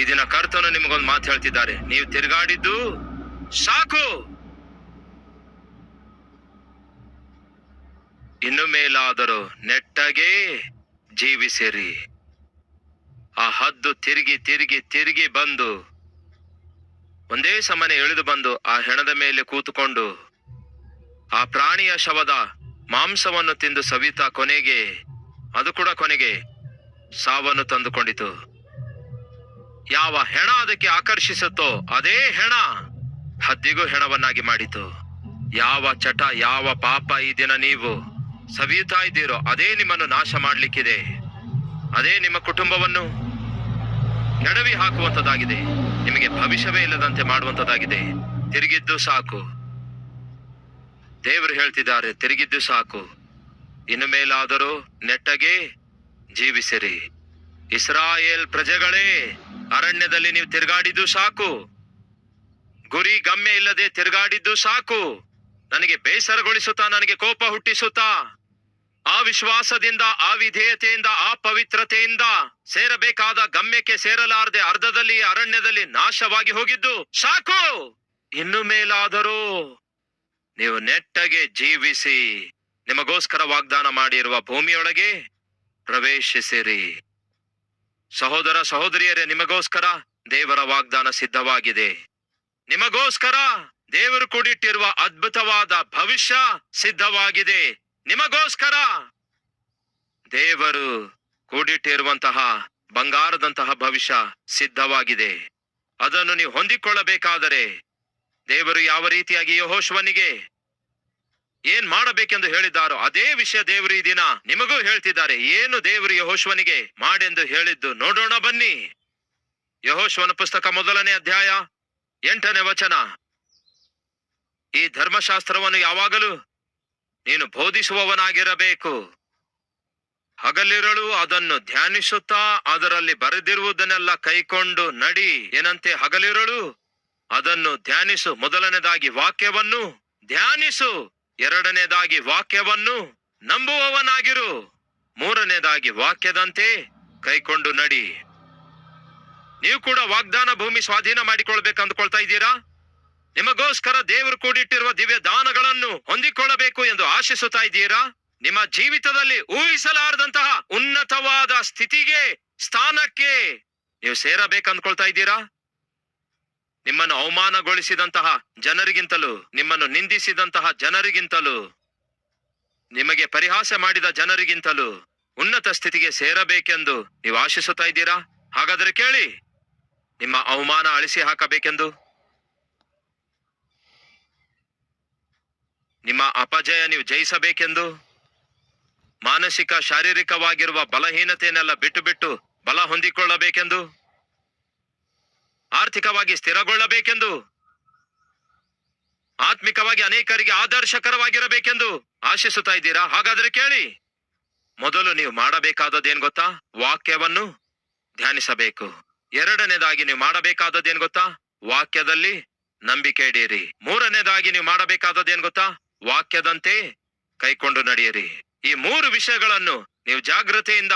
ಈ ದಿನ ಕರ್ತನು ನಿಮಗೊಂದು ಮಾತು ಹೇಳ್ತಿದ್ದಾರೆ. ನೀವು ತಿರುಗಾಡಿದ್ದು ಸಾಕು. ಇನ್ನು ಮೇಲಾದರೂ ನೆಟ್ಟಗೆ ಜೀವಿಸಿರಿ. ಆ ಹದ್ದು ತಿರುಗಿ ತಿರುಗಿ ತಿರುಗಿ ಬಂದು ಒಂದೇ ಸಮನೆ ಇಳಿದು ಬಂದು ಆ ಹೆಣದ ಮೇಲೆ ಕೂತುಕೊಂಡು ಆ ಪ್ರಾಣಿಯ ಶವದ ಮಾಂಸವನ್ನು ತಿಂದು ಸವಿತಾ ಕೊನೆಗೆ, ಅದು ಕೂಡ ಕೊನೆಗೆ ಸಾವನ್ನು ತಂದುಕೊಂಡಿತು. ಯಾವ ಹೆಣ ಅದಕ್ಕೆ ಆಕರ್ಷಿಸುತ್ತೋ ಅದೇ ಹೆಣ ಹದ್ದಿಗೂ ಹೆಣವನ್ನಾಗಿ ಮಾಡಿತು. ಯಾವ ಚಟ, ಯಾವ ಪಾಪ ಈ ದಿನ ನೀವು ಸವಿಯುತ್ತಾ ಇದ್ದೀರೋ ಅದೇ ನಿಮ್ಮನ್ನು ನಾಶ ಮಾಡಲಿಕ್ಕಿದೆ. ಅದೇ ನಿಮ್ಮ ಕುಟುಂಬವನ್ನು ಕೆಡವಿ ಹಾಕುವಂತದಾಗಿದೆ. ನಿಮಗೆ ಭವಿಷ್ಯವೇ ಇಲ್ಲದಂತೆ ಮಾಡುವಂತದಾಗಿದೆ. ತಿರುಗಿದ್ದು ಸಾಕು. ದೇವರು ಹೇಳ್ತಿದ್ದಾರೆ, ತಿರುಗಿದ್ದು ಸಾಕು. ಇನ್ನು ಮೇಲಾದರೂ ನೆಟ್ಟಗೆ ಜೀವಿಸಿರಿ. ಇಸ್ರಾಯೇಲ್ ಪ್ರಜೆಗಳೇ ಅರಣ್ಯದಲ್ಲಿ ನೀವು ತಿರುಗಾಡಿದ್ದು ಸಾಕು. ಗುರಿ ಗಮ್ಯ ಇಲ್ಲದೆ ತಿರುಗಾಡಿದ್ದು ಸಾಕು. ನನಗೆ ಬೇಸರಗೊಳಿಸುತ್ತಾ, ನನಗೆ ಕೋಪ ಹುಟ್ಟಿಸುತ್ತಾ, ಆ ವಿಶ್ವಾಸದಿಂದ, ಆ ವಿಧೇಯತೆಯಿಂದ, ಆ ಪವಿತ್ರತೆಯಿಂದ ಸೇರಬೇಕಾದ ಗಮ್ಯಕ್ಕೆ ಸೇರಲಾರದೆ ಅರ್ಧದಲ್ಲಿ, ಅರಣ್ಯದಲ್ಲಿ ನಾಶವಾಗಿ ಹೋಗಿದ್ದು ಸಾಕು. ಇನ್ನು ಮೇಲಾದರೂ ನೀವು ನೆಟ್ಟಗೆ ಜೀವಿಸಿ, ನಿಮಗೋಸ್ಕರ ವಾಗ್ದಾನ ಮಾಡಿರುವ ಭೂಮಿಯೊಳಗೆ ಪ್ರವೇಶಿಸಿರಿ. ಸಹೋದರ ಸಹೋದರಿಯರೇ, ನಿಮಗೋಸ್ಕರ ದೇವರ ವಾಗ್ದಾನ ಸಿದ್ಧವಾಗಿದೆ. ನಿಮಗೋಸ್ಕರ ದೇವರು ಕೂಡಿಟ್ಟಿರುವ ಅದ್ಭುತವಾದ ಭವಿಷ್ಯ ಸಿದ್ಧವಾಗಿದೆ. ನಿಮಗೋಸ್ಕರ ದೇವರು ಕೂಡಿಟ್ಟಿರುವಂತಹ ಬಂಗಾರದಂತಹ ಭವಿಷ್ಯ ಸಿದ್ಧವಾಗಿದೆ. ಅದನ್ನು ನೀವು ಹೊಂದಿಕೊಳ್ಳಬೇಕಾದರೆ ದೇವರು ಯಾವ ರೀತಿಯಾಗಿ ಯಹೋಶ್ವನಿಗೆ ಏನ್ ಮಾಡಬೇಕೆಂದು ಹೇಳಿದ್ದಾರೋ ಅದೇ ವಿಷಯ ದೇವರು ಈ ದಿನ ನಿಮಗೂ ಹೇಳ್ತಿದ್ದಾರೆ. ಏನು ದೇವರು ಯಹೋಶ್ವನಿಗೆ ಮಾಡೆಂದು ಹೇಳಿದ್ದು ನೋಡೋಣ ಬನ್ನಿ. ಯಹೋಶ್ವನ ಪುಸ್ತಕ ಮೊದಲನೇ ಅಧ್ಯಾಯ ಎಂಟನೇ ವಚನ. ಈ ಧರ್ಮಶಾಸ್ತ್ರವನ್ನು ಯಾವಾಗಲೂ ನೀನು ಬೋಧಿಸುವವನಾಗಿರಬೇಕು. ಹಗಲಿರಳು ಅದನ್ನು ಧ್ಯಾನಿಸುತ್ತಾ ಅದರಲ್ಲಿ ಬರೆದಿರುವುದನ್ನೆಲ್ಲ ಕೈಕೊಂಡು ನಡಿ. ಏನಂತೆ ಹಗಲಿರಳು? ಅದನ್ನು ಧ್ಯಾನಿಸು. ಮೊದಲನೇದಾಗಿ ವಾಕ್ಯವನ್ನು ಧ್ಯಾನಿಸು. ಎರಡನೇದಾಗಿ ವಾಕ್ಯವನ್ನು ನಂಬುವವನಾಗಿರು. ಮೂರನೇದಾಗಿ ವಾಕ್ಯದಂತೆ ಕೈಕೊಂಡು ನಡಿ. ನೀವು ಕೂಡ ವಾಗ್ದಾನ ಭೂಮಿ ಸ್ವಾಧೀನ ಮಾಡಿಕೊಳ್ಬೇಕು ಅಂದ್ಕೊಳ್ತಾ ಇದ್ದೀರಾ? ನಿಮಗೋಸ್ಕರ ದೇವರು ಕೂಡಿಟ್ಟಿರುವ ದಿವ್ಯ ದಾನಗಳನ್ನು ಹೊಂದಿಕೊಳ್ಳಬೇಕು ಎಂದು ಆಶಿಸುತ್ತಾ ಇದ್ದೀರಾ? ನಿಮ್ಮ ಜೀವಿತದಲ್ಲಿ ಊಹಿಸಲಾರದಂತಹ ಉನ್ನತವಾದ ಸ್ಥಿತಿಗೆ, ಸ್ಥಾನಕ್ಕೆ ನೀವು ಸೇರಬೇಕಂದ್ಕೊಳ್ತಾ ಇದ್ದೀರಾ? ನಿಮ್ಮನ್ನು ಅವಮಾನಗೊಳಿಸಿದಂತಹ ಜನರಿಗಿಂತಲೂ, ನಿಮ್ಮನ್ನು ನಿಂದಿಸಿದಂತಹ ಜನರಿಗಿಂತಲೂ, ನಿಮಗೆ ಪರಿಹಾಸ ಮಾಡಿದ ಜನರಿಗಿಂತಲೂ ಉನ್ನತ ಸ್ಥಿತಿಗೆ ಸೇರಬೇಕೆಂದು ನೀವು ಆಶಿಸುತ್ತಾ ಇದ್ದೀರಾ? ಹಾಗಾದರೆ ಕೇಳಿ, ನಿಮ್ಮ ಅವಮಾನ ಅಳಿಸಿ ಹಾಕಬೇಕೆಂದು. ನಿಮ್ಮ ಅಪಜಯ ನೀವು ಜಯಿಸಬೇಕೆಂದು. ಮಾನಸಿಕ, ಶಾರೀರಿಕವಾಗಿರುವ ಬಲಹೀನತೆಯನ್ನೆಲ್ಲ ಬಿಟ್ಟು ಬಿಟ್ಟು ಬಲ ಹೊಂದಿಕೊಳ್ಳಬೇಕೆಂದು. ಆರ್ಥಿಕವಾಗಿ ಸ್ಥಿರಗೊಳ್ಳಬೇಕೆಂದು, ಆತ್ಮಿಕವಾಗಿ ಅನೇಕರಿಗೆ ಆದರ್ಶಕರವಾಗಿರಬೇಕೆಂದು ಆಶಿಸುತ್ತಾ ಇದ್ದೀರಾ? ಹಾಗಾದ್ರೆ ಕೇಳಿ. ಮೊದಲು ನೀವು ಮಾಡಬೇಕಾದದ್ದೇನ್ ಗೊತ್ತಾ? ವಾಕ್ಯವನ್ನು ಧ್ಯಾನಿಸಬೇಕು. ಎರಡನೇದಾಗಿ ನೀವು ಮಾಡಬೇಕಾದದ್ದೇನ್ ಗೊತ್ತಾ? ವಾಕ್ಯದಲ್ಲಿ ನಂಬಿಕೆ ಇಡೀರಿ. ಮೂರನೇದಾಗಿ ನೀವು ಮಾಡಬೇಕಾದದ್ದೇನ್ ಗೊತ್ತಾ? ವಾಕ್ಯದಂತೆ ಕೈಕೊಂಡು ನಡೆಯಿರಿ. ಈ ಮೂರು ವಿಷಯಗಳನ್ನು ನೀವು ಜಾಗ್ರತೆಯಿಂದ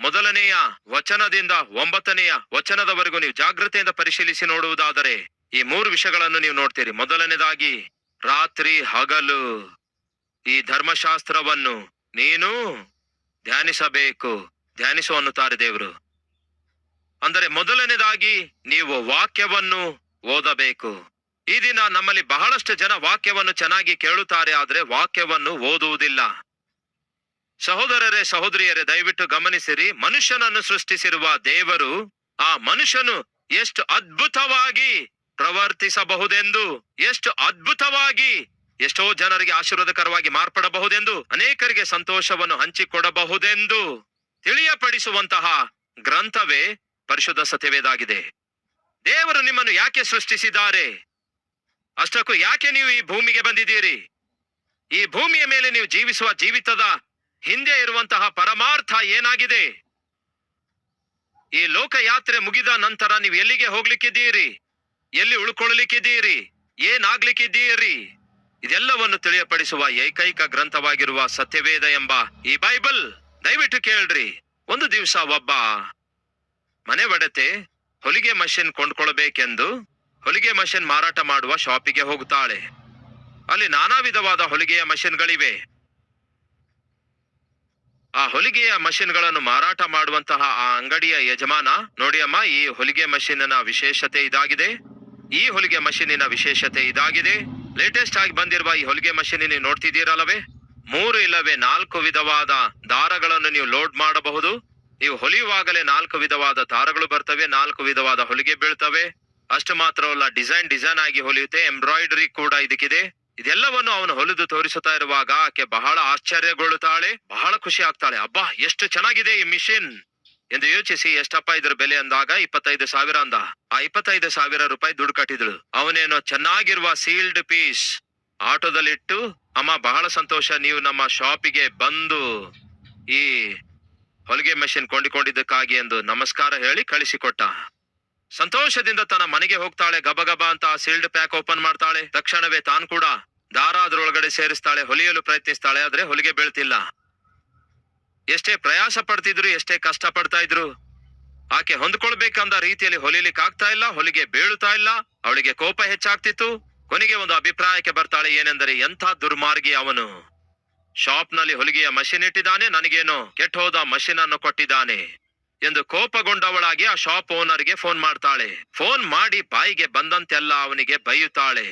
ಮೊದಲನೆಯ ವಚನದಿಂದ ಒಂಬತ್ತನೆಯ ವಚನದವರೆಗೂ ನೀವು ಜಾಗ್ರತೆಯಿಂದ ಪರಿಶೀಲಿಸಿ ನೋಡುವುದಾದರೆ ಈ ಮೂರು ವಿಷಯಗಳನ್ನು ನೀವು ನೋಡ್ತೀರಿ. ಮೊದಲನೇದಾಗಿ ರಾತ್ರಿ ಹಗಲು. ಈ ಧರ್ಮಶಾಸ್ತ್ರವನ್ನು ನೀನು ಧ್ಯಾನಿಸಬೇಕು. ಧ್ಯಾನಿಸು ಅನ್ನುತ್ತಾರೆ ದೇವರು. ಅಂದರೆ ಮೊದಲನೇದಾಗಿ ನೀವು ವಾಕ್ಯವನ್ನು ಓದಬೇಕು. ಈ ದಿನ ನಮ್ಮಲ್ಲಿ ಬಹಳಷ್ಟು ಜನ ವಾಕ್ಯವನ್ನು ಚೆನ್ನಾಗಿ ಕೇಳುತ್ತಾರೆ, ಆದರೆ ವಾಕ್ಯವನ್ನು ಓದುವುದಿಲ್ಲ. ಸಹೋದರರೇ, ಸಹೋದರಿಯರೇ, ದಯವಿಟ್ಟು ಗಮನಿಸಿರಿ. ಮನುಷ್ಯನನ್ನು ಸೃಷ್ಟಿಸಿರುವ ದೇವರು ಆ ಮನುಷ್ಯನು ಎಷ್ಟು ಅದ್ಭುತವಾಗಿ ಪ್ರವರ್ತಿಸಬಹುದೆಂದು, ಎಷ್ಟು ಅದ್ಭುತವಾಗಿ ಎಷ್ಟೋ ಜನರಿಗೆ ಆಶೀರ್ವಾದಕರವಾಗಿ ಮಾರ್ಪಡಬಹುದೆಂದು, ಅನೇಕರಿಗೆ ಸಂತೋಷವನ್ನು ಹಂಚಿಕೊಡಬಹುದೆಂದು ತಿಳಿಯಪಡಿಸುವಂತಹ ಗ್ರಂಥವೇ ಪರಿಶುದ್ಧ ಸತ್ಯವೇದಾಗಿದೆ. ದೇವರು ನಿಮ್ಮನ್ನು ಯಾಕೆ ಸೃಷ್ಟಿಸಿದ್ದಾರೆ? ಅಷ್ಟಕ್ಕೂ ಯಾಕೆ ನೀವು ಈ ಭೂಮಿಗೆ ಬಂದಿದ್ದೀರಿ? ಈ ಭೂಮಿಯ ಮೇಲೆ ನೀವು ಜೀವಿಸುವ ಜೀವಿತದ ಹಿಂದೆ ಇರುವಂತಹ ಪರಮಾರ್ಥ ಏನಾಗಿದೆ? ಈ ಲೋಕಯಾತ್ರೆ ಮುಗಿದ ನಂತರ ನೀವು ಎಲ್ಲಿಗೆ ಹೋಗ್ಲಿಕ್ಕಿದ್ದೀರಿ? ಎಲ್ಲಿ ಉಳ್ಕೊಳ್ಳಲಿಕ್ಕಿದ್ದೀರಿ? ಏನಾಗ್ಲಿಕ್ಕಿದ್ದೀರಿ? ಇದೆಲ್ಲವನ್ನು ತಿಳಿಯಪಡಿಸುವ ಏಕೈಕ ಗ್ರಂಥವಾಗಿರುವ ಸತ್ಯವೇದ ಎಂಬ ಈ ಬೈಬಲ್, ದಯವಿಟ್ಟು ಕೇಳ್ರಿ. ಒಂದು ದಿವಸ ಒಬ್ಬ ಮನೆ ಒಡತೆ ಹೊಲಿಗೆ ಮಷಿನ್ ಕೊಂಡ್ಕೊಳ್ಬೇಕೆಂದು ಹೊಲಿಗೆ ಮಷಿನ್ ಮಾರಾಟ ಮಾಡುವ ಶಾಪಿಗೆ ಹೋಗುತ್ತಾಳೆ. ಅಲ್ಲಿ ನಾನಾ ವಿಧವಾದ ಹೊಲಿಗೆಯ ಮಷಿನ್ಗಳಿವೆ. ಆ ಹೊಲಿಗೆಯ ಮಷಿನ್ಗಳನ್ನು ಮಾರಾಟ ಮಾಡುವಂತಹ ಆ ಅಂಗಡಿಯ ಯಜಮಾನ, ನೋಡಿ ಅಮ್ಮ, ಈ ಹೊಲಿಗೆ ಮಷೀನಿನ ವಿಶೇಷತೆ ಇದಾಗಿದೆ. ಈ ಹೊಲಿಗೆ ಮಷೀನಿನ ವಿಶೇಷತೆ ಇದಾಗಿದೆ. ಲೇಟೆಸ್ಟ್ ಆಗಿ ಬಂದಿರುವ ಈ ಹೊಲಿಗೆ ಮಷೀನ್ ನೀವು ನೋಡ್ತಿದ್ದೀರಲ್ಲವೇ? ಮೂರು ಇಲ್ಲವೇ ನಾಲ್ಕು ವಿಧವಾದ ದಾರಗಳನ್ನು ನೀವು ಲೋಡ್ ಮಾಡಬಹುದು. ನೀವು ಹೊಲಿಯುವಾಗಲೇ ನಾಲ್ಕು ವಿಧವಾದ ದಾರಗಳು ಬರ್ತವೆ, ನಾಲ್ಕು ವಿಧವಾದ ಹೊಲಿಗೆ ಬೀಳ್ತವೆ. ಅಷ್ಟು ಮಾತ್ರವಲ್ಲ, ಡಿಸೈನ್ ಡಿಸೈನ್ ಆಗಿ ಹೊಲಿಯುತ್ತೆ, ಎಂಬ್ರಾಯ್ಡರಿ ಕೂಡ ಇದಕ್ಕಿದೆ. ಇದೆಲ್ಲವನ್ನು ಅವನು ಹೊಲಿದು ತೋರಿಸುತ್ತಾ ಇರುವಾಗ ಆಕೆ ಬಹಳ ಆಶ್ಚರ್ಯಗೊಳ್ಳುತ್ತಾಳೆ, ಬಹಳ ಖುಷಿ ಆಗ್ತಾಳೆ ಅಬ್ಬಾ, ಎಷ್ಟು ಚೆನ್ನಾಗಿದೆ ಈ ಮಿಷಿನ್! ಎಂದು ಯೋಚಿಸಿ ಎಷ್ಟಪ್ಪ ಇದ್ರ ಬೆಲೆ ಅಂದಾಗ ಇಪ್ಪತ್ತೈದು ಸಾವಿರ ಅಂದ. ಆ ಇಪ್ಪತ್ತೈದು ಸಾವಿರ ರೂಪಾಯಿ ದುಡ್ಡು ಕಟ್ಟಿದಳು. ಅವನೇನೋ ಚೆನ್ನಾಗಿರುವ ಸೀಲ್ಡ್ ಪೀಸ್. ಆಟೋದಲ್ಲಿಟ್ಟು, ಅಮ್ಮ ಬಹಳ ಸಂತೋಷ, ನೀವು ನಮ್ಮ ಶಾಪಿಗೆ ಬಂದು ಈ ಹೊಲಿಗೆ ಮೆಷಿನ್ ಕೊಂಡಿಕೊಂಡಿದ್ದಕ್ಕಾಗಿ ಎಂದು ನಮಸ್ಕಾರ ಹೇಳಿ ಕಳಿಸಿಕೊಟ್ಟ. ಸಂತೋಷದಿಂದ ತನ್ನ ಮನೆಗೆ ಹೋಗ್ತಾಳೆ ಗಬಗಬ ಅಂತ ಸೀಲ್ಡ್ ಪ್ಯಾಕ್ ಓಪನ್ ಮಾಡ್ತಾಳೆ. ತಕ್ಷಣವೇ ತಾನ್ ಕೂಡ ದಾರ ಅದರೊಳಗಡೆ ಸೇರಿಸ್ತಾಳೆ, ಹೊಲಿಯಲು ಪ್ರಯತ್ನಿಸ್ತಾಳೆ, ಆದ್ರೆ ಹೊಲಿಗೆ ಬೀಳ್ತಿಲ್ಲ. ಎಷ್ಟೇ ಪ್ರಯಾಸ ಪಡ್ತಿದ್ರು, ಎಷ್ಟೇ ಕಷ್ಟ ಪಡ್ತಾ ಇದ್ರು, ಆಕೆ ಹೊಂದ್ಕೊಳ್ಬೇಕಂದ ರೀತಿಯಲ್ಲಿ ಹೊಲಿಲಿಕ್ಕೆ ಆಗ್ತಾ ಇಲ್ಲ, ಹೊಲಿಗೆ ಬೀಳುತ್ತಾ ಇಲ್ಲ, ಅವಳಿಗೆ ಕೋಪ ಹೆಚ್ಚಾಗ್ತಿತ್ತು. ಕೊನೆಗೆ ಒಂದು ಅಭಿಪ್ರಾಯಕ್ಕೆ ಬರ್ತಾಳೆ, ಏನೆಂದರೆ ಎಂಥ ದುರ್ಮಾರ್ಗಿ ಅವನು. ಶಾಪ್ನಲ್ಲಿ ಹೊಲಿಗೆಯ ಮಷಿನ್ ಇಟ್ಟಿದ್ದಾನೆ, ನನಗೇನೋ ಕೆಟ್ಟ ಹೋದ ಮಷಿನ್ ಅನ್ನು ಕೊಟ್ಟಿದ್ದಾನೆ. ಎಂದು ಕೋಪಗೊಂಡವಳಾಗಿ ಆ ಶಾಪ್ ಓನರ್ಗೆ ಫೋನ್ ಮಾಡ್ತಾಳೆ. ಫೋನ್ ಮಾಡಿ ಬಾಯಿಗೆ ಬಂದಂತೆಲ್ಲ ಅವನಿಗೆ ಬೈಯುತ್ತಾಳೆ.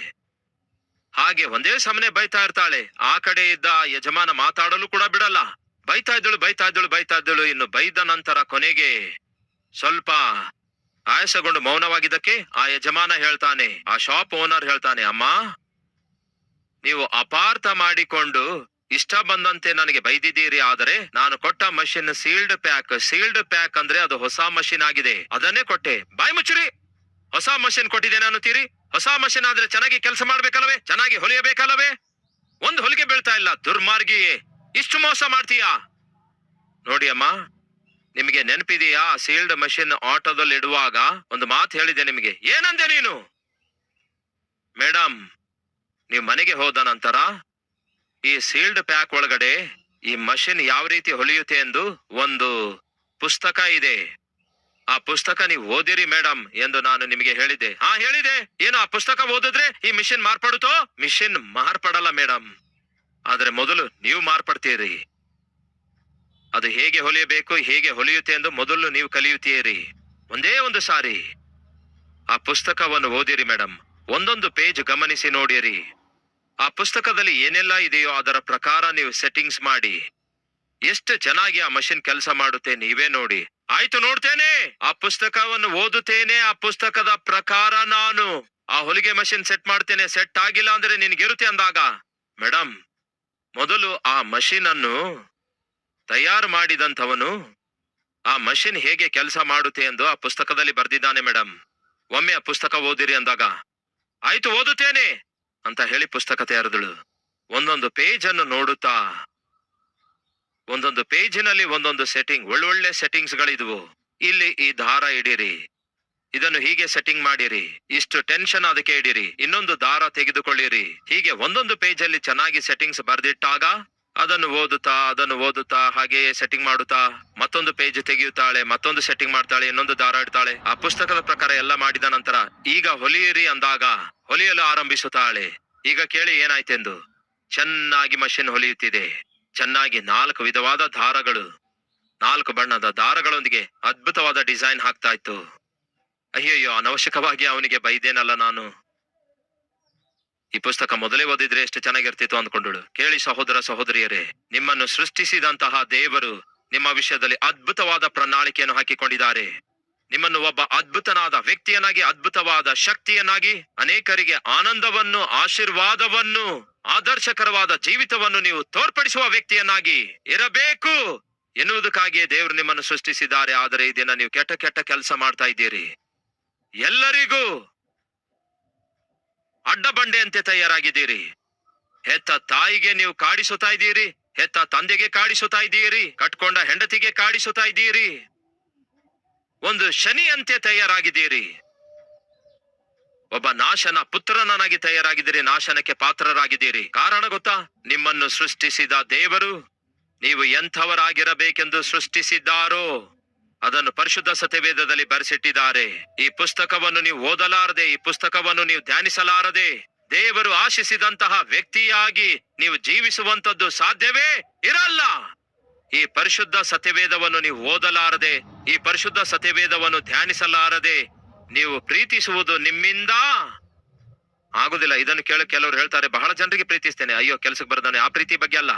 ಹಾಗೆ ಒಂದೇ ಸಮನೆ ಬೈತಾ ಇರ್ತಾಳೆ. ಆ ಕಡೆ ಇದ್ದ ಯಜಮಾನ ಮಾತಾಡಲು ಕೂಡ ಬಿಡಲ್ಲ. ಬೈತಾ ಇದ್ದಳು ಬೈತಾ ಇದ್ದಳು ಬೈತಾ ಇದ್ದಳು. ಇನ್ನು ಬೈದ ನಂತರ ಕೊನೆಗೆ ಸ್ವಲ್ಪ ಆಯಾಸಗೊಂಡು ಮೌನವಾಗಿದ್ದಕ್ಕೆ ಆ ಯಜಮಾನ ಹೇಳ್ತಾನೆ. ಆ ಶಾಪ್ ಓನರ್ ಹೇಳ್ತಾನೆ, ಅಮ್ಮ, ನೀವು ಅಪಾರ್ಥ ಮಾಡಿಕೊಂಡು ಇಷ್ಟ ಬಂದಂತೆ ನನಗೆ ಬೈದಿದ್ದೀರಿ, ಆದರೆ ನಾನು ಕೊಟ್ಟ machine sealed pack sealed pack ಅಂದ್ರೆ ಅದು ಹೊಸ ಮಷಿನ್ ಆಗಿದೆ. ಅದನ್ನೇ ಕೊಟ್ಟೆ. ಬಾಯ್ ಮುಚ್ಚುರಿ. ಹೊಸ ಮಷಿನ್ ಕೊಟ್ಟಿದ್ದೇನೆ ಅನ್ನುತ್ತೀರಿ. ಹೊಸ ಮಷಿನ್ ಆದ್ರೆ ಚೆನ್ನಾಗಿ ಕೆಲಸ ಮಾಡ್ಬೇಕಲ್ಲವೇ? ಚೆನ್ನಾಗಿ ಹೊಲಿಯಬೇಕಲ್ಲವೇ? ಒಂದು ಹೊಲಿಗೆ ಬೀಳ್ತಾ ಇಲ್ಲ. ದುರ್ಮಾರ್ಗಿಯೇ. ಇಷ್ಟು ಮೋಸ ಮಾಡ್ತೀಯಾ? ನೋಡಿ ಅಮ್ಮ, ನಿಮಗೆ ನೆನಪಿದೆಯಾ? ಸೀಲ್ಡ್ ಮಷಿನ್ ಆಟೋದಲ್ಲಿ ಇಡುವಾಗ ಒಂದು ಮಾತು ಹೇಳಿದೆ ನಿಮಗೆ. ಏನಂದೆ ನೀನು? ಮೇಡಮ್ ನೀವು ಮನೆಗೆ ಹೋದ ನಂತರ ಈ ಸೀಲ್ಡ್ ಪ್ಯಾಕ್ ಒಳಗಡೆ ಈ ಮಷಿನ್ ಯಾವ ರೀತಿ ಹೊಲಿಯುತ್ತೆ ಎಂದು ಒಂದು ಪುಸ್ತಕ ಇದೆ. ಆ ಪುಸ್ತಕ ನೀವು ಓದಿರಿ ಮೇಡಮ್ ಎಂದು ನಾನು ನಿಮಗೆ ಹೇಳಿದೆ ಹಾ, ಹೇಳಿದೆ. ಏನು, ಆ ಪುಸ್ತಕ ಓದಿದ್ರೆ ಈ ಮಿಷಿನ್ ಮಾರ್ಪಡುತ್ತೋ? ಮಿಷಿನ್ ಮಾರ್ಪಡಲ್ಲ ಮೇಡಮ್ ಆದ್ರೆ ಮೊದಲು ನೀವು ಮಾರ್ಪಡ್ತೀರಿ. ಅದು ಹೇಗೆ ಹೊಲಿಯಬೇಕು, ಹೇಗೆ ಹೊಲಿಯುತ್ತೆ ಎಂದು ಮೊದಲು ನೀವು ಕಲಿಯುತ್ತೀರಿ. ಒಂದೇ ಒಂದು ಸಾರಿ. ಆ ಪುಸ್ತಕವನ್ನು ಓದಿರಿ ಮೇಡಮ್ ಒಂದೊಂದು ಪೇಜ್ ಗಮನಿಸಿ ನೋಡಿರಿ. ಆ ಪುಸ್ತಕದಲ್ಲಿ ಏನೆಲ್ಲ ಇದೆಯೋ ಅದರ ಪ್ರಕಾರ ನೀವು ಸೆಟ್ಟಿಂಗ್ಸ್ ಮಾಡಿ. ಎಷ್ಟು ಚೆನ್ನಾಗಿ ಆ ಮಷಿನ್ ಕೆಲಸ ಮಾಡುತ್ತೆ ನೀವೇ ನೋಡಿ. ಆಯ್ತು ನೋಡ್ತೇನೆ. ಆ ಪುಸ್ತಕವನ್ನು ಓದುತ್ತೇನೆ. ಆ ಪುಸ್ತಕದ ಪ್ರಕಾರ ನಾನು. ಆ ಹೊಲಿಗೆ ಮಷಿನ್ ಸೆಟ್ ಮಾಡ್ತೇನೆ. ಸೆಟ್ ಆಗಿಲ್ಲ ಅಂದ್ರೆ ನಿನ್ಗಿರುತ್ತೆ ಅಂದಾಗ. ಮೇಡಮ್ ಮೊದಲು ಆ ಮಷಿನ್ ಅನ್ನು ತಯಾರು ಮಾಡಿದಂಥವನು ಆ ಮಷಿನ್ ಹೇಗೆ ಕೆಲಸ ಮಾಡುತ್ತೆ ಎಂದು ಆ ಪುಸ್ತಕದಲ್ಲಿ ಬರೆದಿದ್ದಾನೆ ಮೇಡಮ್ ಒಮ್ಮೆ ಆ ಪುಸ್ತಕ ಓದಿರಿ ಅಂದಾಗ. ಆಯ್ತು, ಓದುತ್ತೇನೆ. ಅಂತ ಹೇಳಿ ಪುಸ್ತಕ ತೆರೆದಳು ಒಂದೊಂದು ಪೇಜ್ ಅನ್ನು ನೋಡುತ್ತಾ, ಒಂದೊಂದು ಪೇಜಿನಲ್ಲಿ ಒಂದೊಂದು ಸೆಟ್ಟಿಂಗ್ ಒಳ್ಳೊಳ್ಳೆ ಸೆಟ್ಟಿಂಗ್ಸ್ ಗಳಿದ್ವು. ಇಲ್ಲಿ ಈ ದಾರ ಇಡಿರಿ. ಇದನ್ನು ಹೀಗೆ ಸೆಟ್ಟಿಂಗ್ ಮಾಡಿರಿ. ಇಷ್ಟು ಟೆನ್ಷನ್ ಅದಕ್ಕೆ ಇಡಿರಿ. ಇನ್ನೊಂದು ದಾರ ತೆಗೆದುಕೊಳ್ಳಿರಿ. ಹೀಗೆ ಒಂದೊಂದು ಪೇಜಲ್ಲಿ ಚೆನ್ನಾಗಿ ಸೆಟ್ಟಿಂಗ್ಸ್ ಬರ್ದಿಟ್ಟಾಗ ಅದನ್ನು ಓದುತ್ತಾ ಅದನ್ನು ಓದುತ್ತಾ, ಹಾಗೆಯೇ ಸೆಟ್ಟಿಂಗ್ ಮಾಡುತ್ತಾ, ಮತ್ತೊಂದು ಪೇಜ್ ತೆಗೆಯುತ್ತಾಳೆ, ಮತ್ತೊಂದು ಸೆಟ್ಟಿಂಗ್ ಮಾಡ್ತಾಳೆ, ಇನ್ನೊಂದು ದಾರ ಇಡ್ತಾಳೆ ಆ ಪುಸ್ತಕದ ಪ್ರಕಾರ ಎಲ್ಲ ಮಾಡಿದ ನಂತರ ಈಗ ಹೊಲಿಯಿರಿ ಅಂದಾಗ ಹೊಲಿಯಲು ಆರಂಭಿಸುತ್ತಾಳೆ. ಈಗ ಕೇಳಿ ಏನಾಯ್ತೆಂದು? ಚೆನ್ನಾಗಿ ಮಷಿನ್ ಹೊಲಿಯುತ್ತಿದೆ. ಚೆನ್ನಾಗಿ ನಾಲ್ಕು ವಿಧವಾದ ದಾರಗಳು ನಾಲ್ಕು ಬಣ್ಣದ ದಾರಗಳೊಂದಿಗೆ ಅದ್ಭುತವಾದ ಡಿಸೈನ್ ಹಾಕ್ತಾ ಇತ್ತು. ಅಯ್ಯಯ್ಯೋ, ಅನವಶ್ಯಕವಾಗಿ ಅವನಿಗೆ ಬೈದೇನಲ್ಲ ನಾನು. ಈ ಪುಸ್ತಕ ಮೊದಲೇ ಓದಿದ್ರೆ ಎಷ್ಟು ಚೆನ್ನಾಗಿರ್ತಿತ್ತು ಅಂದ್ಕೊಂಡಳು. ಕೇಳಿ ಸಹೋದರ ಸಹೋದರಿಯರೇ, ನಿಮ್ಮನ್ನು ಸೃಷ್ಟಿಸಿದಂತಹ ದೇವರು ನಿಮ್ಮ ವಿಷಯದಲ್ಲಿ ಅದ್ಭುತವಾದ ಪ್ರಣಾಳಿಕೆಯನ್ನು ಹಾಕಿಕೊಂಡಿದ್ದಾರೆ. ನಿಮ್ಮನ್ನು ಒಬ್ಬ ಅದ್ಭುತನಾದ ವ್ಯಕ್ತಿಯನ್ನಾಗಿ, ಅದ್ಭುತವಾದ ಶಕ್ತಿಯನ್ನಾಗಿ, ಅನೇಕರಿಗೆ ಆನಂದವನ್ನು, ಆಶೀರ್ವಾದವನ್ನು, ಆದರ್ಶಕರವಾದ ಜೀವಿತವನ್ನು ನೀವು ತೋರ್ಪಡಿಸುವ ವ್ಯಕ್ತಿಯನ್ನಾಗಿ ಇರಬೇಕು ಎನ್ನುವುದಕ್ಕಾಗಿಯೇ ದೇವರು ನಿಮ್ಮನ್ನು ಸೃಷ್ಟಿಸಿದ್ದಾರೆ. ಆದರೆ ಇದನ್ನ ದಿನ ನೀವು ಕೆಟ್ಟ ಕೆಟ್ಟ ಕೆಲಸ ಮಾಡ್ತಾ ಇದ್ದೀರಿ. ಎಲ್ಲರಿಗೂ ಅಡ್ಡ ಬಂಡೆಯಂತೆ ತಯಾರಾಗಿದ್ದೀರಿ. ಹೆತ್ತ ತಾಯಿಗೆ ನೀವು ಕಾಡಿಸುತ್ತಾ ಇದ್ದೀರಿ, ಹೆತ್ತ ತಂದೆಗೆ ಕಾಡಿಸುತ್ತಾ ಇದ್ದೀರಿ, ಕಟ್ಕೊಂಡ ಹೆಂಡತಿಗೆ ಕಾಡಿಸುತ್ತಾ ಇದ್ದೀರಿ. ಒಂದು ಶನಿಯಂತೆ ತಯಾರಾಗಿದ್ದೀರಿ. ಒಬ್ಬ ನಾಶನ ಪುತ್ರನಾಗಿ ತಯಾರಾಗಿದ್ದೀರಿ, ನಾಶನಕ್ಕೆ ಪಾತ್ರರಾಗಿದ್ದೀರಿ. ಕಾರಣ ಗೊತ್ತಾ? ನಿಮ್ಮನ್ನು ಸೃಷ್ಟಿಸಿದ ದೇವರು, ನೀವು ಎಂಥವರಾಗಿರಬೇಕೆಂದು ಸೃಷ್ಟಿಸಿದ್ದಾರೋ? ಅದನ್ನು ಪರಿಶುದ್ಧ ಸತ್ಯವೇದದಲ್ಲಿ ಬರೆಸಿಟ್ಟಿದ್ದಾರೆ. ಈ ಪುಸ್ತಕವನ್ನು ನೀವು ಓದಲಾರದೆ, ಈ ಪುಸ್ತಕವನ್ನು ನೀವು ಧ್ಯಾನಿಸಲಾರದೆ, ದೇವರು ಆಶಿಸಿದಂತಹ ವ್ಯಕ್ತಿಯಾಗಿ ನೀವು ಜೀವಿಸುವಂತದ್ದು ಸಾಧ್ಯವೇ ಇರಲ್ಲ. ಈ ಪರಿಶುದ್ಧ ಸತ್ಯವೇದವನ್ನು ನೀವು ಓದಲಾರದೆ, ಈ ಪರಿಶುದ್ಧ ಸತ್ಯವೇದವನ್ನು ಧ್ಯಾನಿಸಲಾರದೆ ನೀವು ಪ್ರೀತಿಸುವುದು ನಿಮ್ಮಿಂದ? ಆಗುದಿಲ್ಲ. ಇದನ್ನು ಕೇಳ ಕೆಲವರು ಹೇಳ್ತಾರೆ, ಬಹಳ ಜನರಿಗೆ ಪ್ರೀತಿಸ್ತೇನೆ. ಅಯ್ಯೋ, ಕೆಲಸಕ್ಕೆ ಬರ್ದಾನೆ ಆ ಪ್ರೀತಿ ಬಗ್ಗೆ ಅಲ್ಲ.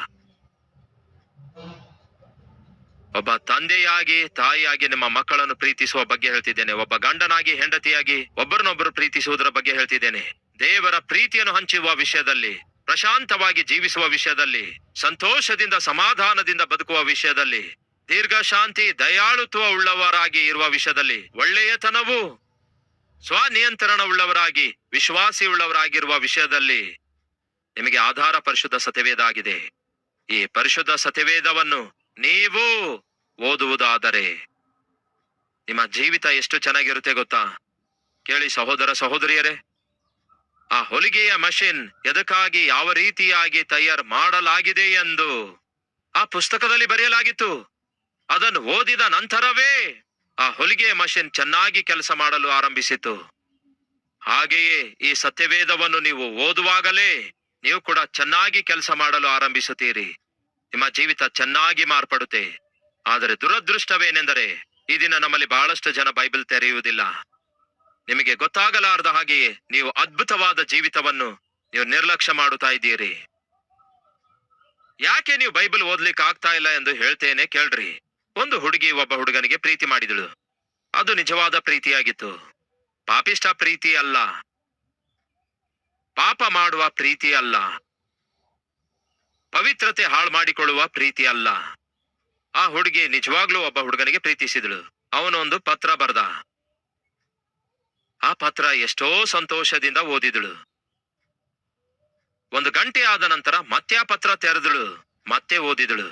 ಒಬ್ಬ ತಂದೆಯಾಗಿ, ತಾಯಿಯಾಗಿ ನಿಮ್ಮ ಮಕ್ಕಳನ್ನು ಪ್ರೀತಿಸುವ ಬಗ್ಗೆ ಹೇಳ್ತಿದ್ದೇನೆ. ಒಬ್ಬ ಗಂಡನಾಗಿ, ಹೆಂಡತಿಯಾಗಿ ಒಬ್ಬರನ್ನೊಬ್ಬರು ಪ್ರೀತಿಸುವುದರ ಬಗ್ಗೆ ಹೇಳ್ತಿದ್ದೇನೆ. ದೇವರ ಪ್ರೀತಿಯನ್ನು ಹಂಚುವ ವಿಷಯದಲ್ಲಿ, ಪ್ರಶಾಂತವಾಗಿ ಜೀವಿಸುವ ವಿಷಯದಲ್ಲಿ, ಸಂತೋಷದಿಂದ, ಸಮಾಧಾನದಿಂದ ಬದುಕುವ ವಿಷಯದಲ್ಲಿ, ದೀರ್ಘ ಶಾಂತಿ, ದಯಾಳುತ್ವ ಉಳ್ಳವರಾಗಿ ಇರುವ ವಿಷಯದಲ್ಲಿ, ಒಳ್ಳೆಯತನವು, ಸ್ವನಿಯಂತ್ರಣ ಉಳ್ಳವರಾಗಿ, ವಿಶ್ವಾಸಿ ಉಳ್ಳವರಾಗಿರುವ ವಿಷಯದಲ್ಲಿ ನಿಮಗೆ ಆಧಾರ ಪರಿಶುದ್ಧ ಸತ್ಯವೇದ ಆಗಿದೆ ಈ ಪರಿಶುದ್ಧ ಸತ್ಯವೇದವನ್ನು ನೀವು ಓದುವುದಾದರೆ ನಿಮ್ಮ ಜೀವಿತ ಎಷ್ಟು ಚೆನ್ನಾಗಿರುತ್ತೆ ಗೊತ್ತಾ? ಕೇಳಿ ಸಹೋದರ ಸಹೋದರಿಯರೇ, ಆ ಹೊಲಿಗೆಯ ಮಷಿನ್ ಎದಕ್ಕಾಗಿ ಯಾವ ರೀತಿಯಾಗಿ ತಯಾರು ಮಾಡಲಾಗಿದೆ ಎಂದು ಆ ಪುಸ್ತಕದಲ್ಲಿ ಬರೆಯಲಾಗಿತ್ತು. ಅದನ್ನು ಓದಿದ ನಂತರವೇ ಆ ಹೊಲಿಗೆಯ ಮಷಿನ್ ಚೆನ್ನಾಗಿ ಕೆಲಸ ಮಾಡಲು ಆರಂಭಿಸಿತು. ಹಾಗೆಯೇ ಈ ಸತ್ಯವೇದವನ್ನು ನೀವು ಓದುವಾಗಲೇ ನೀವು ಕೂಡ ಚೆನ್ನಾಗಿ ಕೆಲಸ ಮಾಡಲು ಆರಂಭಿಸುತ್ತೀರಿ. ನಿಮ್ಮ ಜೀವಿತ ಚೆನ್ನಾಗಿ ಮಾರ್ಪಡುತ್ತೆ. ಆದರೆ ದುರದೃಷ್ಟವೇನೆಂದರೆ ಈ ದಿನ ನಮ್ಮಲ್ಲಿ ಬಹಳಷ್ಟು ಜನ ಬೈಬಲ್ ತೆರೆಯುವುದಿಲ್ಲ. ನಿಮಗೆ ಗೊತ್ತಾಗಲಾರದ ಹಾಗೆಯೇ ನೀವು ಅದ್ಭುತವಾದ ಜೀವಿತವನ್ನು ನೀವು ನಿರ್ಲಕ್ಷ್ಯ ಮಾಡುತ್ತಾ ಇದ್ದೀರಿ. ಯಾಕೆ ನೀವು ಬೈಬಲ್ ಓದ್ಲಿಕ್ಕೆ ಆಗ್ತಾ ಇಲ್ಲ ಎಂದು ಹೇಳ್ತೇನೆ ಕೇಳ್ರಿ. ಒಂದು ಹುಡುಗಿ ಒಬ್ಬ ಹುಡುಗನಿಗೆ ಪ್ರೀತಿ ಮಾಡಿದಳು. ಅದು ನಿಜವಾದ ಪ್ರೀತಿಯಾಗಿತ್ತು. ಪಾಪಿಷ್ಟ ಪ್ರೀತಿ ಅಲ್ಲ. ಪಾಪ ಮಾಡುವ ಪ್ರೀತಿ ಅಲ್ಲ. ಪವಿತ್ರತೆ ಹಾಳು ಮಾಡಿಕೊಳ್ಳುವ ಪ್ರೀತಿ ಅಲ್ಲ. ಆ ಹುಡುಗಿ ನಿಜವಾಗ್ಲೂ ಒಬ್ಬ ಹುಡುಗನಿಗೆ ಪ್ರೀತಿಸಿದಳು. ಅವನೊಂದು ಪತ್ರ ಬರ್ದ. ಆ ಪತ್ರ ಎಷ್ಟೋ ಸಂತೋಷದಿಂದ ಓದಿದಳು. ಒಂದು ಗಂಟೆ ಆದ ನಂತರ ಮತ್ತೆ ಆ ಪತ್ರ ತೆರೆದಳು, ಮತ್ತೆ ಓದಿದಳು.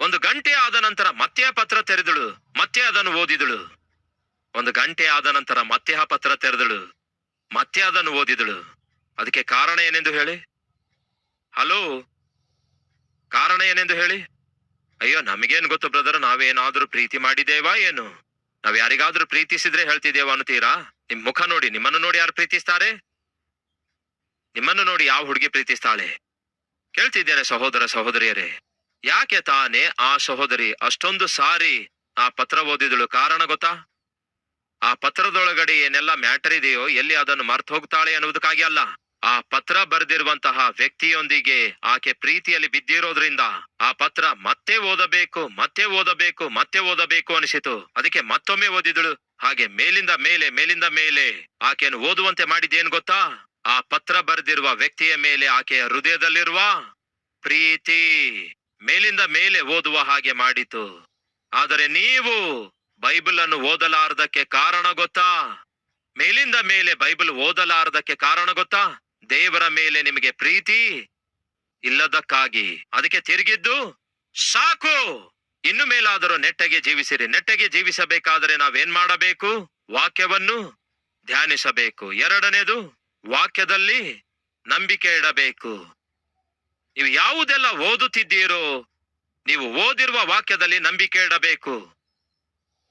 ಒಂದು ಗಂಟೆ ಆದ ನಂತರ ಮತ್ತೆ ಆ ಪತ್ರ ತೆರೆದಳು, ಮತ್ತೆ ಅದನ್ನು ಓದಿದಳು. ಒಂದು ಗಂಟೆ ಆದ ನಂತರ ಮತ್ತೆ ಆ ಪತ್ರ ತೆರೆದಳು, ಮತ್ತೆ ಅದನ್ನು ಓದಿದಳು. ಅದಕ್ಕೆ ಕಾರಣ ಏನೆಂದು ಹೇಳಿ? ಹಲೋ? ಕಾರಣ ಏನೆಂದು ಹೇಳಿ? ಅಯ್ಯೋ, ನಮಗೇನು ಗೊತ್ತು ಬ್ರದರ್? ನಾವೇನಾದ್ರೂ ಪ್ರೀತಿ ಮಾಡಿದ್ದೇವಾ ಏನು? ನಾವ್ ಯಾರಿಗಾದ್ರೂ ಪ್ರೀತಿಸಿದ್ರೆ ಹೇಳ್ತಿದ್ದೇವಾ ಅನ್ನತೀರಾ ನಿಮ್ ಮುಖ ನೋಡಿ, ನಿಮ್ಮನ್ನು ನೋಡಿ ಯಾರು ಪ್ರೀತಿಸ್ತಾರೆ? ನಿಮ್ಮನ್ನು ನೋಡಿ ಯಾವ ಹುಡುಗಿ ಪ್ರೀತಿಸ್ತಾಳೆ? ಕೇಳ್ತಿದ್ದೇನೆ ಸಹೋದರ ಸಹೋದರಿಯರೇ. ಯಾಕೆ ತಾನೇ ಆ ಸಹೋದರಿ ಅಷ್ಟೊಂದು ಸಾರಿ ಆ ಪತ್ರ ಓದಿದಳು ಕಾರಣ ಗೊತ್ತಾ? ಆ ಪತ್ರದೊಳಗಡೆ ಏನೆಲ್ಲ ಮ್ಯಾಟರ್ ಇದೆಯೋ, ಎಲ್ಲಿ ಅದನ್ನು ಮರ್ತು ಹೋಗ್ತಾಳೆ ಅನ್ನುವುದಕ್ಕಾಗಿ ಅಲ್ಲ. ಆ ಪತ್ರ ಬರೆದಿರುವಂತಹ ವ್ಯಕ್ತಿಯೊಂದಿಗೆ ಆಕೆ ಪ್ರೀತಿಯಲ್ಲಿ ಬಿದ್ದಿರೋದ್ರಿಂದ ಆ ಪತ್ರ ಮತ್ತೆ ಓದಬೇಕು ಮತ್ತೆ ಓದಬೇಕು ಮತ್ತೆ ಓದಬೇಕು ಅನಿಸಿತು. ಅದಕ್ಕೆ ಮತ್ತೊಮ್ಮೆ ಓದಿದಳು. ಹಾಗೆ ಮೇಲಿಂದ ಮೇಲೆ ಮೇಲಿಂದ ಮೇಲೆ ಆಕೆಯನ್ನು ಓದುವಂತೆ ಮಾಡಿದ್ದೇನು ಗೊತ್ತಾ? ಆ ಪತ್ರ ಬರೆದಿರುವ ವ್ಯಕ್ತಿಯ ಮೇಲೆ ಆಕೆಯ ಹೃದಯದಲ್ಲಿರುವ ಪ್ರೀತಿ ಮೇಲಿಂದ ಮೇಲೆ ಓದುವ ಹಾಗೆ ಮಾಡಿತು. ಆದರೆ ನೀವು ಬೈಬಲ್ ಅನ್ನು ಓದಲಾರದಕ್ಕೆ ಕಾರಣ ಗೊತ್ತಾ? ಮೇಲಿಂದ ಮೇಲೆ ಬೈಬಲ್ ಓದಲಾರದಕ್ಕೆ ಕಾರಣ ಗೊತ್ತಾ? ದೇವರ ಮೇಲೆ ನಿಮಗೆ ಪ್ರೀತಿ ಇಲ್ಲದಕ್ಕಾಗಿ. ಅದಕ್ಕೆ ತಿರುಗಿದ್ದು, ಸಾಕು! ಇನ್ನು ಮೇಲಾದರೂ ನೆಟ್ಟಗೆ ಜೀವಿಸಿರಿ. ನೆಟ್ಟಗೆ ಜೀವಿಸಬೇಕಾದರೆ ನಾವೇನ್ ಮಾಡಬೇಕು? ವಾಕ್ಯವನ್ನು ಧ್ಯಾನಿಸಬೇಕು. ಎರಡನೇದು, ವಾಕ್ಯದಲ್ಲಿ ನಂಬಿಕೆ ಇಡಬೇಕು. ನೀವು ಯಾವುದೆಲ್ಲ ಓದುತ್ತಿದ್ದೀರೋ, ನೀವು ಓದಿರುವ ವಾಕ್ಯದಲ್ಲಿ ನಂಬಿಕೆ ಇಡಬೇಕು.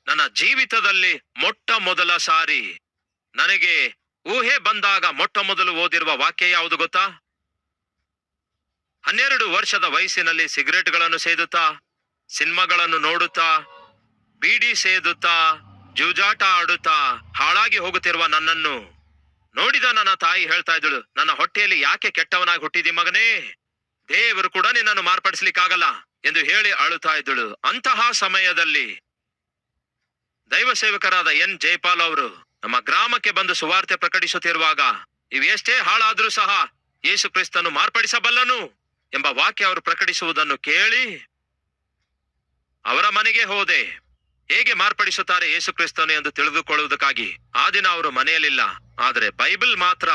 ನನ್ನ ಜೀವಿತದಲ್ಲಿ ಮೊಟ್ಟ ಮೊದಲ ಸಾರಿ ನನಗೆ ಊಹೆ ಬಂದಾಗ ಮೊಟ್ಟ ಮೊದಲು ಓದಿರುವ ವಾಕ್ಯ ಯಾವುದು ಗೊತ್ತಾ? ಹನ್ನೆರಡು ವರ್ಷದ ವಯಸ್ಸಿನಲ್ಲಿ ಸಿಗರೆಟ್ಗಳನ್ನು ಸೇದುತ್ತಾ, ಸಿನಿಮಾಗಳನ್ನು ನೋಡುತ್ತಾ, ಬೀಡಿ ಸೇದುತ್ತಾ, ಜೂಜಾಟ ಆಡುತ್ತಾ, ಹಾಳಾಗಿ ಹೋಗುತ್ತಿರುವ ನನ್ನನ್ನು ನೋಡಿದ ನನ್ನ ತಾಯಿ ಹೇಳ್ತಾ ಇದ್ದಳು, ನನ್ನ ಹೊಟ್ಟೆಯಲ್ಲಿ ಯಾಕೆ ಕೆಟ್ಟವನಾಗಿ ಹುಟ್ಟಿದಿ ಮಗನೇ? ದೇವರು ಕೂಡ ನಿನ್ನನ್ನು ಮಾರ್ಪಡಿಸ್ಲಿಕ್ಕಾಗಲ್ಲ ಎಂದು ಹೇಳಿ ಅಳುತ್ತಾ ಇದ್ದಳು. ಅಂತಹ ಸಮಯದಲ್ಲಿ ದೈವ ಸೇವಕರಾದ ಎನ್. ಜೈಪಾಲ್ ಅವರು ನಮ್ಮ ಗ್ರಾಮಕ್ಕೆ ಬಂದು ಸುವಾರ್ತೆ ಪ್ರಕಟಿಸುತ್ತಿರುವಾಗ ಇವೆಷ್ಟೇ ಹಾಳಾದರೂ ಸಹ ಯೇಸು ಕ್ರಿಸ್ತನು ಮಾರ್ಪಡಿಸಬಲ್ಲನು ಎಂಬ ವಾಕ್ಯ ಅವರು ಪ್ರಕಟಿಸುವುದನ್ನು ಕೇಳಿ ಅವರ ಮನೆಗೆ ಹೋದೆ. ಹೇಗೆ ಮಾರ್ಪಡಿಸುತ್ತಾರೆ ಯೇಸು ಕ್ರಿಸ್ತನು ಎಂದು ತಿಳಿದುಕೊಳ್ಳುವುದಕ್ಕಾಗಿ? ಆ ದಿನ ಅವರು ಮನೆಯಲ್ಲಿಲ್ಲ, ಆದರೆ ಬೈಬಲ್ ಮಾತ್ರ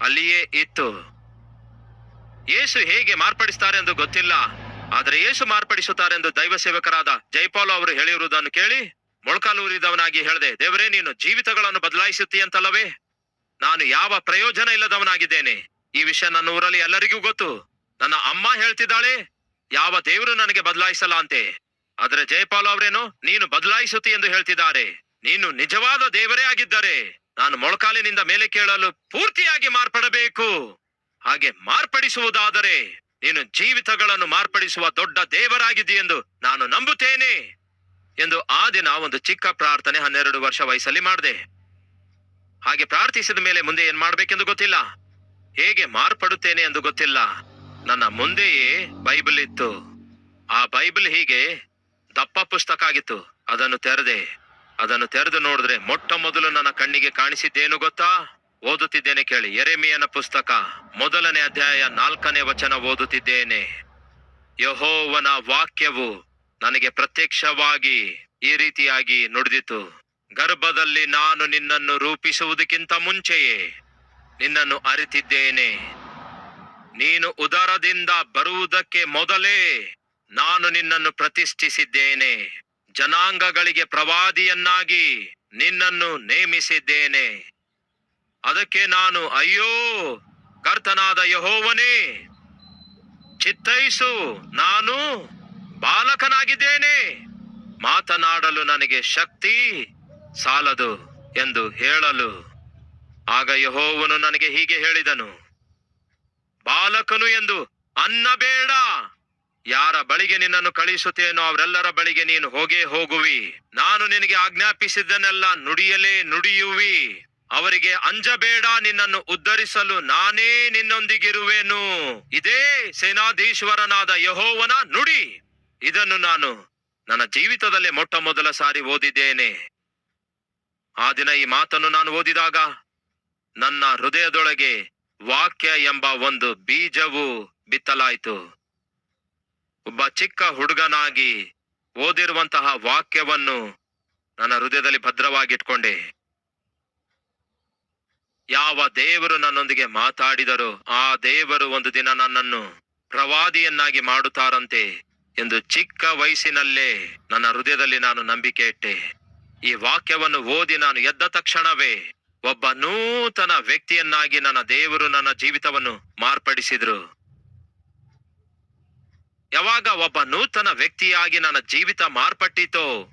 ಅಲ್ಲಿಯೇ ಇತ್ತು. ಯೇಸು ಹೇಗೆ ಮಾರ್ಪಡಿಸುತ್ತಾರೆ ಎಂದು ಗೊತ್ತಿಲ್ಲ, ಆದರೆ ಯೇಸು ಮಾರ್ಪಡಿಸುತ್ತಾರೆ ಎಂದು ದೈವ ಸೇವಕರಾದ ಜೈಪಾಲ್ ಅವರು ಹೇಳಿರುವುದನ್ನು ಕೇಳಿ ಮೊಳಕಾಲೂರಿದವನಾಗಿ ಹೇಳಿದೆ, ದೇವರೇ, ನೀನು ಜೀವಿತಗಳನ್ನು ಬದಲಾಯಿಸುತ್ತೀಯಂತಲ್ಲವೇ ನಾನು ಯಾವ ಪ್ರಯೋಜನ ಇಲ್ಲದವನಾಗಿದ್ದೇನೆ? ಈ ವಿಷಯ ನನ್ನ ಊರಲ್ಲಿ ಎಲ್ಲರಿಗೂ ಗೊತ್ತು. ನನ್ನ ಅಮ್ಮ ಹೇಳ್ತಿದ್ದಾಳೆ, ಯಾವ ದೇವರು ನನಗೆ ಬದಲಾಯಿಸಲ್ಲ ಅಂತೆ. ಆದ್ರೆ ಜಯಪಾಲ್ ಅವರೇನು, ನೀನು ಬದಲಾಯಿಸುತ್ತಿ ಎಂದು ಹೇಳ್ತಿದ್ದಾರೆ. ನೀನು ನಿಜವಾದ ದೇವರೇ ಆಗಿದ್ದರೆ ನಾನು ಮೊಳಕಾಲಿನಿಂದ ಮೇಲೆ ಕೇಳಲು ಪೂರ್ತಿಯಾಗಿ ಮಾರ್ಪಡಬೇಕು. ಹಾಗೆ ಮಾರ್ಪಡಿಸುವುದಾದರೆ ನೀನು ಜೀವಿತಗಳನ್ನು ಮಾರ್ಪಡಿಸುವ ದೊಡ್ಡ ದೇವರಾಗಿದ್ದೀಯೆಂದು ನಾನು ನಂಬುತ್ತೇನೆ. ಎಂದು ಆ ದಿನ ಒಂದು ಚಿಕ್ಕ ಪ್ರಾರ್ಥನೆ ಹನ್ನೆರಡು ವರ್ಷ ವಯಸ್ಸಲ್ಲಿ ಮಾಡಿದೆ. ಹಾಗೆ ಪ್ರಾರ್ಥಿಸಿದ ಮೇಲೆ ಮುಂದೆ ಏನ್ ಮಾಡ್ಬೇಕೆಂದು ಗೊತ್ತಿಲ್ಲ. ಹೇಗೆ ಮಾರ್ಪಡುತ್ತೇನೆ ಎಂದು ಗೊತ್ತಿಲ್ಲ. ನನ್ನ ಮುಂದೆಯೇ ಬೈಬಲ್ ಇತ್ತು. ಆ ಬೈಬಲ್ ಹೀಗೆ ದಪ್ಪ ಪುಸ್ತಕ ಆಗಿತ್ತು. ಅದನ್ನು ತೆರೆದೆ. ಅದನ್ನು ತೆರೆದು ನೋಡಿದ್ರೆ ಮೊಟ್ಟ ಮೊದಲು ನನ್ನ ಕಣ್ಣಿಗೆ ಕಾಣಿಸಿದ್ದೇನು ಗೊತ್ತಾ? ಓದುತ್ತಿದ್ದೇನೆ ಕೇಳಿ. ಎರೆಮಿಯನ ಪುಸ್ತಕ, ಮೊದಲನೇ ಅಧ್ಯಾಯ ನಾಲ್ಕನೇ ವಚನ ಓದುತ್ತಿದ್ದೇನೆ. ಯಹೋವನ ವಾಕ್ಯವು ನನಗೆ ಪ್ರತ್ಯಕ್ಷವಾಗಿ ಈ ರೀತಿಯಾಗಿ ನುಡಿದಿತು. ಗರ್ಭದಲ್ಲಿ ನಾನು ನಿನ್ನನ್ನು ರೂಪಿಸುವುದಕ್ಕಿಂತ ಮುಂಚೆಯೇ ನಿನ್ನನ್ನು ಅರಿತಿದ್ದೇನೆ. ನೀನು ಉದರದಿಂದ ಬರುವುದಕ್ಕೆ ಮೊದಲೇ ನಾನು ನಿನ್ನನ್ನು ಪ್ರತಿಷ್ಠಿಸಿದ್ದೇನೆ. ಜನಾಂಗಗಳಿಗೆ ಪ್ರವಾದಿಯನ್ನಾಗಿ ನಿನ್ನನ್ನು ನೇಮಿಸಿದ್ದೇನೆ. ಅದಕ್ಕೆ ನಾನು, ಅಯ್ಯೋ, ಕರ್ತನಾದ ಯಹೋವನೇ, ಚಿತ್ತೈಸು, ನಾನು ಬಾಲಕನಾಗಿದ್ದೇನೆ. ಮಾತನಾಡಲು ನನಗೆ ಶಕ್ತಿ ಸಾಲದು ಎಂದು ಹೇಳಲು. ಆಗ ಯಹೋವನು ನನಗೆ ಹೀಗೆ ಹೇಳಿದನು. ಬಾಲಕನು ಎಂದು ಅನ್ನಬೇಡ. ಯಾರ ಬಳಿಗೆ ನಿನ್ನನ್ನು ಕಳಿಸುತ್ತೇನೋ ಅವರೆಲ್ಲರ ಬಳಿಗೆ ನೀನು ಹೋಗೇ ಹೋಗುವಿ. ನಾನು ನಿನಗೆ ಆಜ್ಞಾಪಿಸಿದ್ದನ್ನೆಲ್ಲ ನುಡಿಯಲೇ ನುಡಿಯುವಿ. ಅವರಿಗೆ ಅಂಜಬೇಡ, ನಿನ್ನನ್ನು ಉದ್ಧರಿಸಲು ನಾನೇ ನಿನ್ನೊಂದಿಗಿರುವೆನು. ಇದೇ ಸೇನಾಧೀಶ್ವರನಾದ ಯಹೋವನ ನುಡಿ. ಇದನ್ನು ನಾನು ನನ್ನ ಜೀವಿತದಲ್ಲೇ ಮೊಟ್ಟ ಮೊದಲ ಸಾರಿ ಓದಿದ್ದೇನೆ. ಆ ದಿನ ಈ ಮಾತನ್ನು ನಾನು ಓದಿದಾಗ ನನ್ನ ಹೃದಯದೊಳಗೆ ವಾಕ್ಯ ಎಂಬ ಒಂದು ಬೀಜವು ಬಿತ್ತಲಾಯಿತು. ಒಬ್ಬ ಚಿಕ್ಕ ಹುಡುಗನಾಗಿ ಓದಿರುವಂತಹ ವಾಕ್ಯವನ್ನು ನನ್ನ ಹೃದಯದಲ್ಲಿ ಭದ್ರವಾಗಿಟ್ಕೊಂಡೆ. ಯಾವ ದೇವರು ನನ್ನೊಂದಿಗೆ ಮಾತಾಡಿದರೋ ಆ ದೇವರು ಒಂದು ದಿನ ನನ್ನನ್ನು ಪ್ರವಾದಿಯನ್ನಾಗಿ ಮಾಡುತ್ತಾರಂತೆ. ಎಂದು ಚಿಕ್ಕ ವಯಸ್ಸಿನಲ್ಲೇ ನನ್ನ ಹೃದಯದಲ್ಲಿ ನಾನು ನಂಬಿಕೆ ಇಟ್ಟೆ. ಈ ವಾಕ್ಯವನ್ನು ಓದಿ ನಾನು ಎದ್ದ ತಕ್ಷಣವೇ ಒಬ್ಬ ನೂತನ ವ್ಯಕ್ತಿಯನ್ನಾಗಿ ನನ್ನ ದೇವರು ನನ್ನ ಜೀವಿತವನ್ನು ಮಾರ್ಪಡಿಸಿದ್ರು. ಯಾವಾಗ ಒಬ್ಬ ನೂತನ ವ್ಯಕ್ತಿಯಾಗಿ ನನ್ನ ಜೀವಿತ ಮಾರ್ಪಟ್ಟಿತೋ,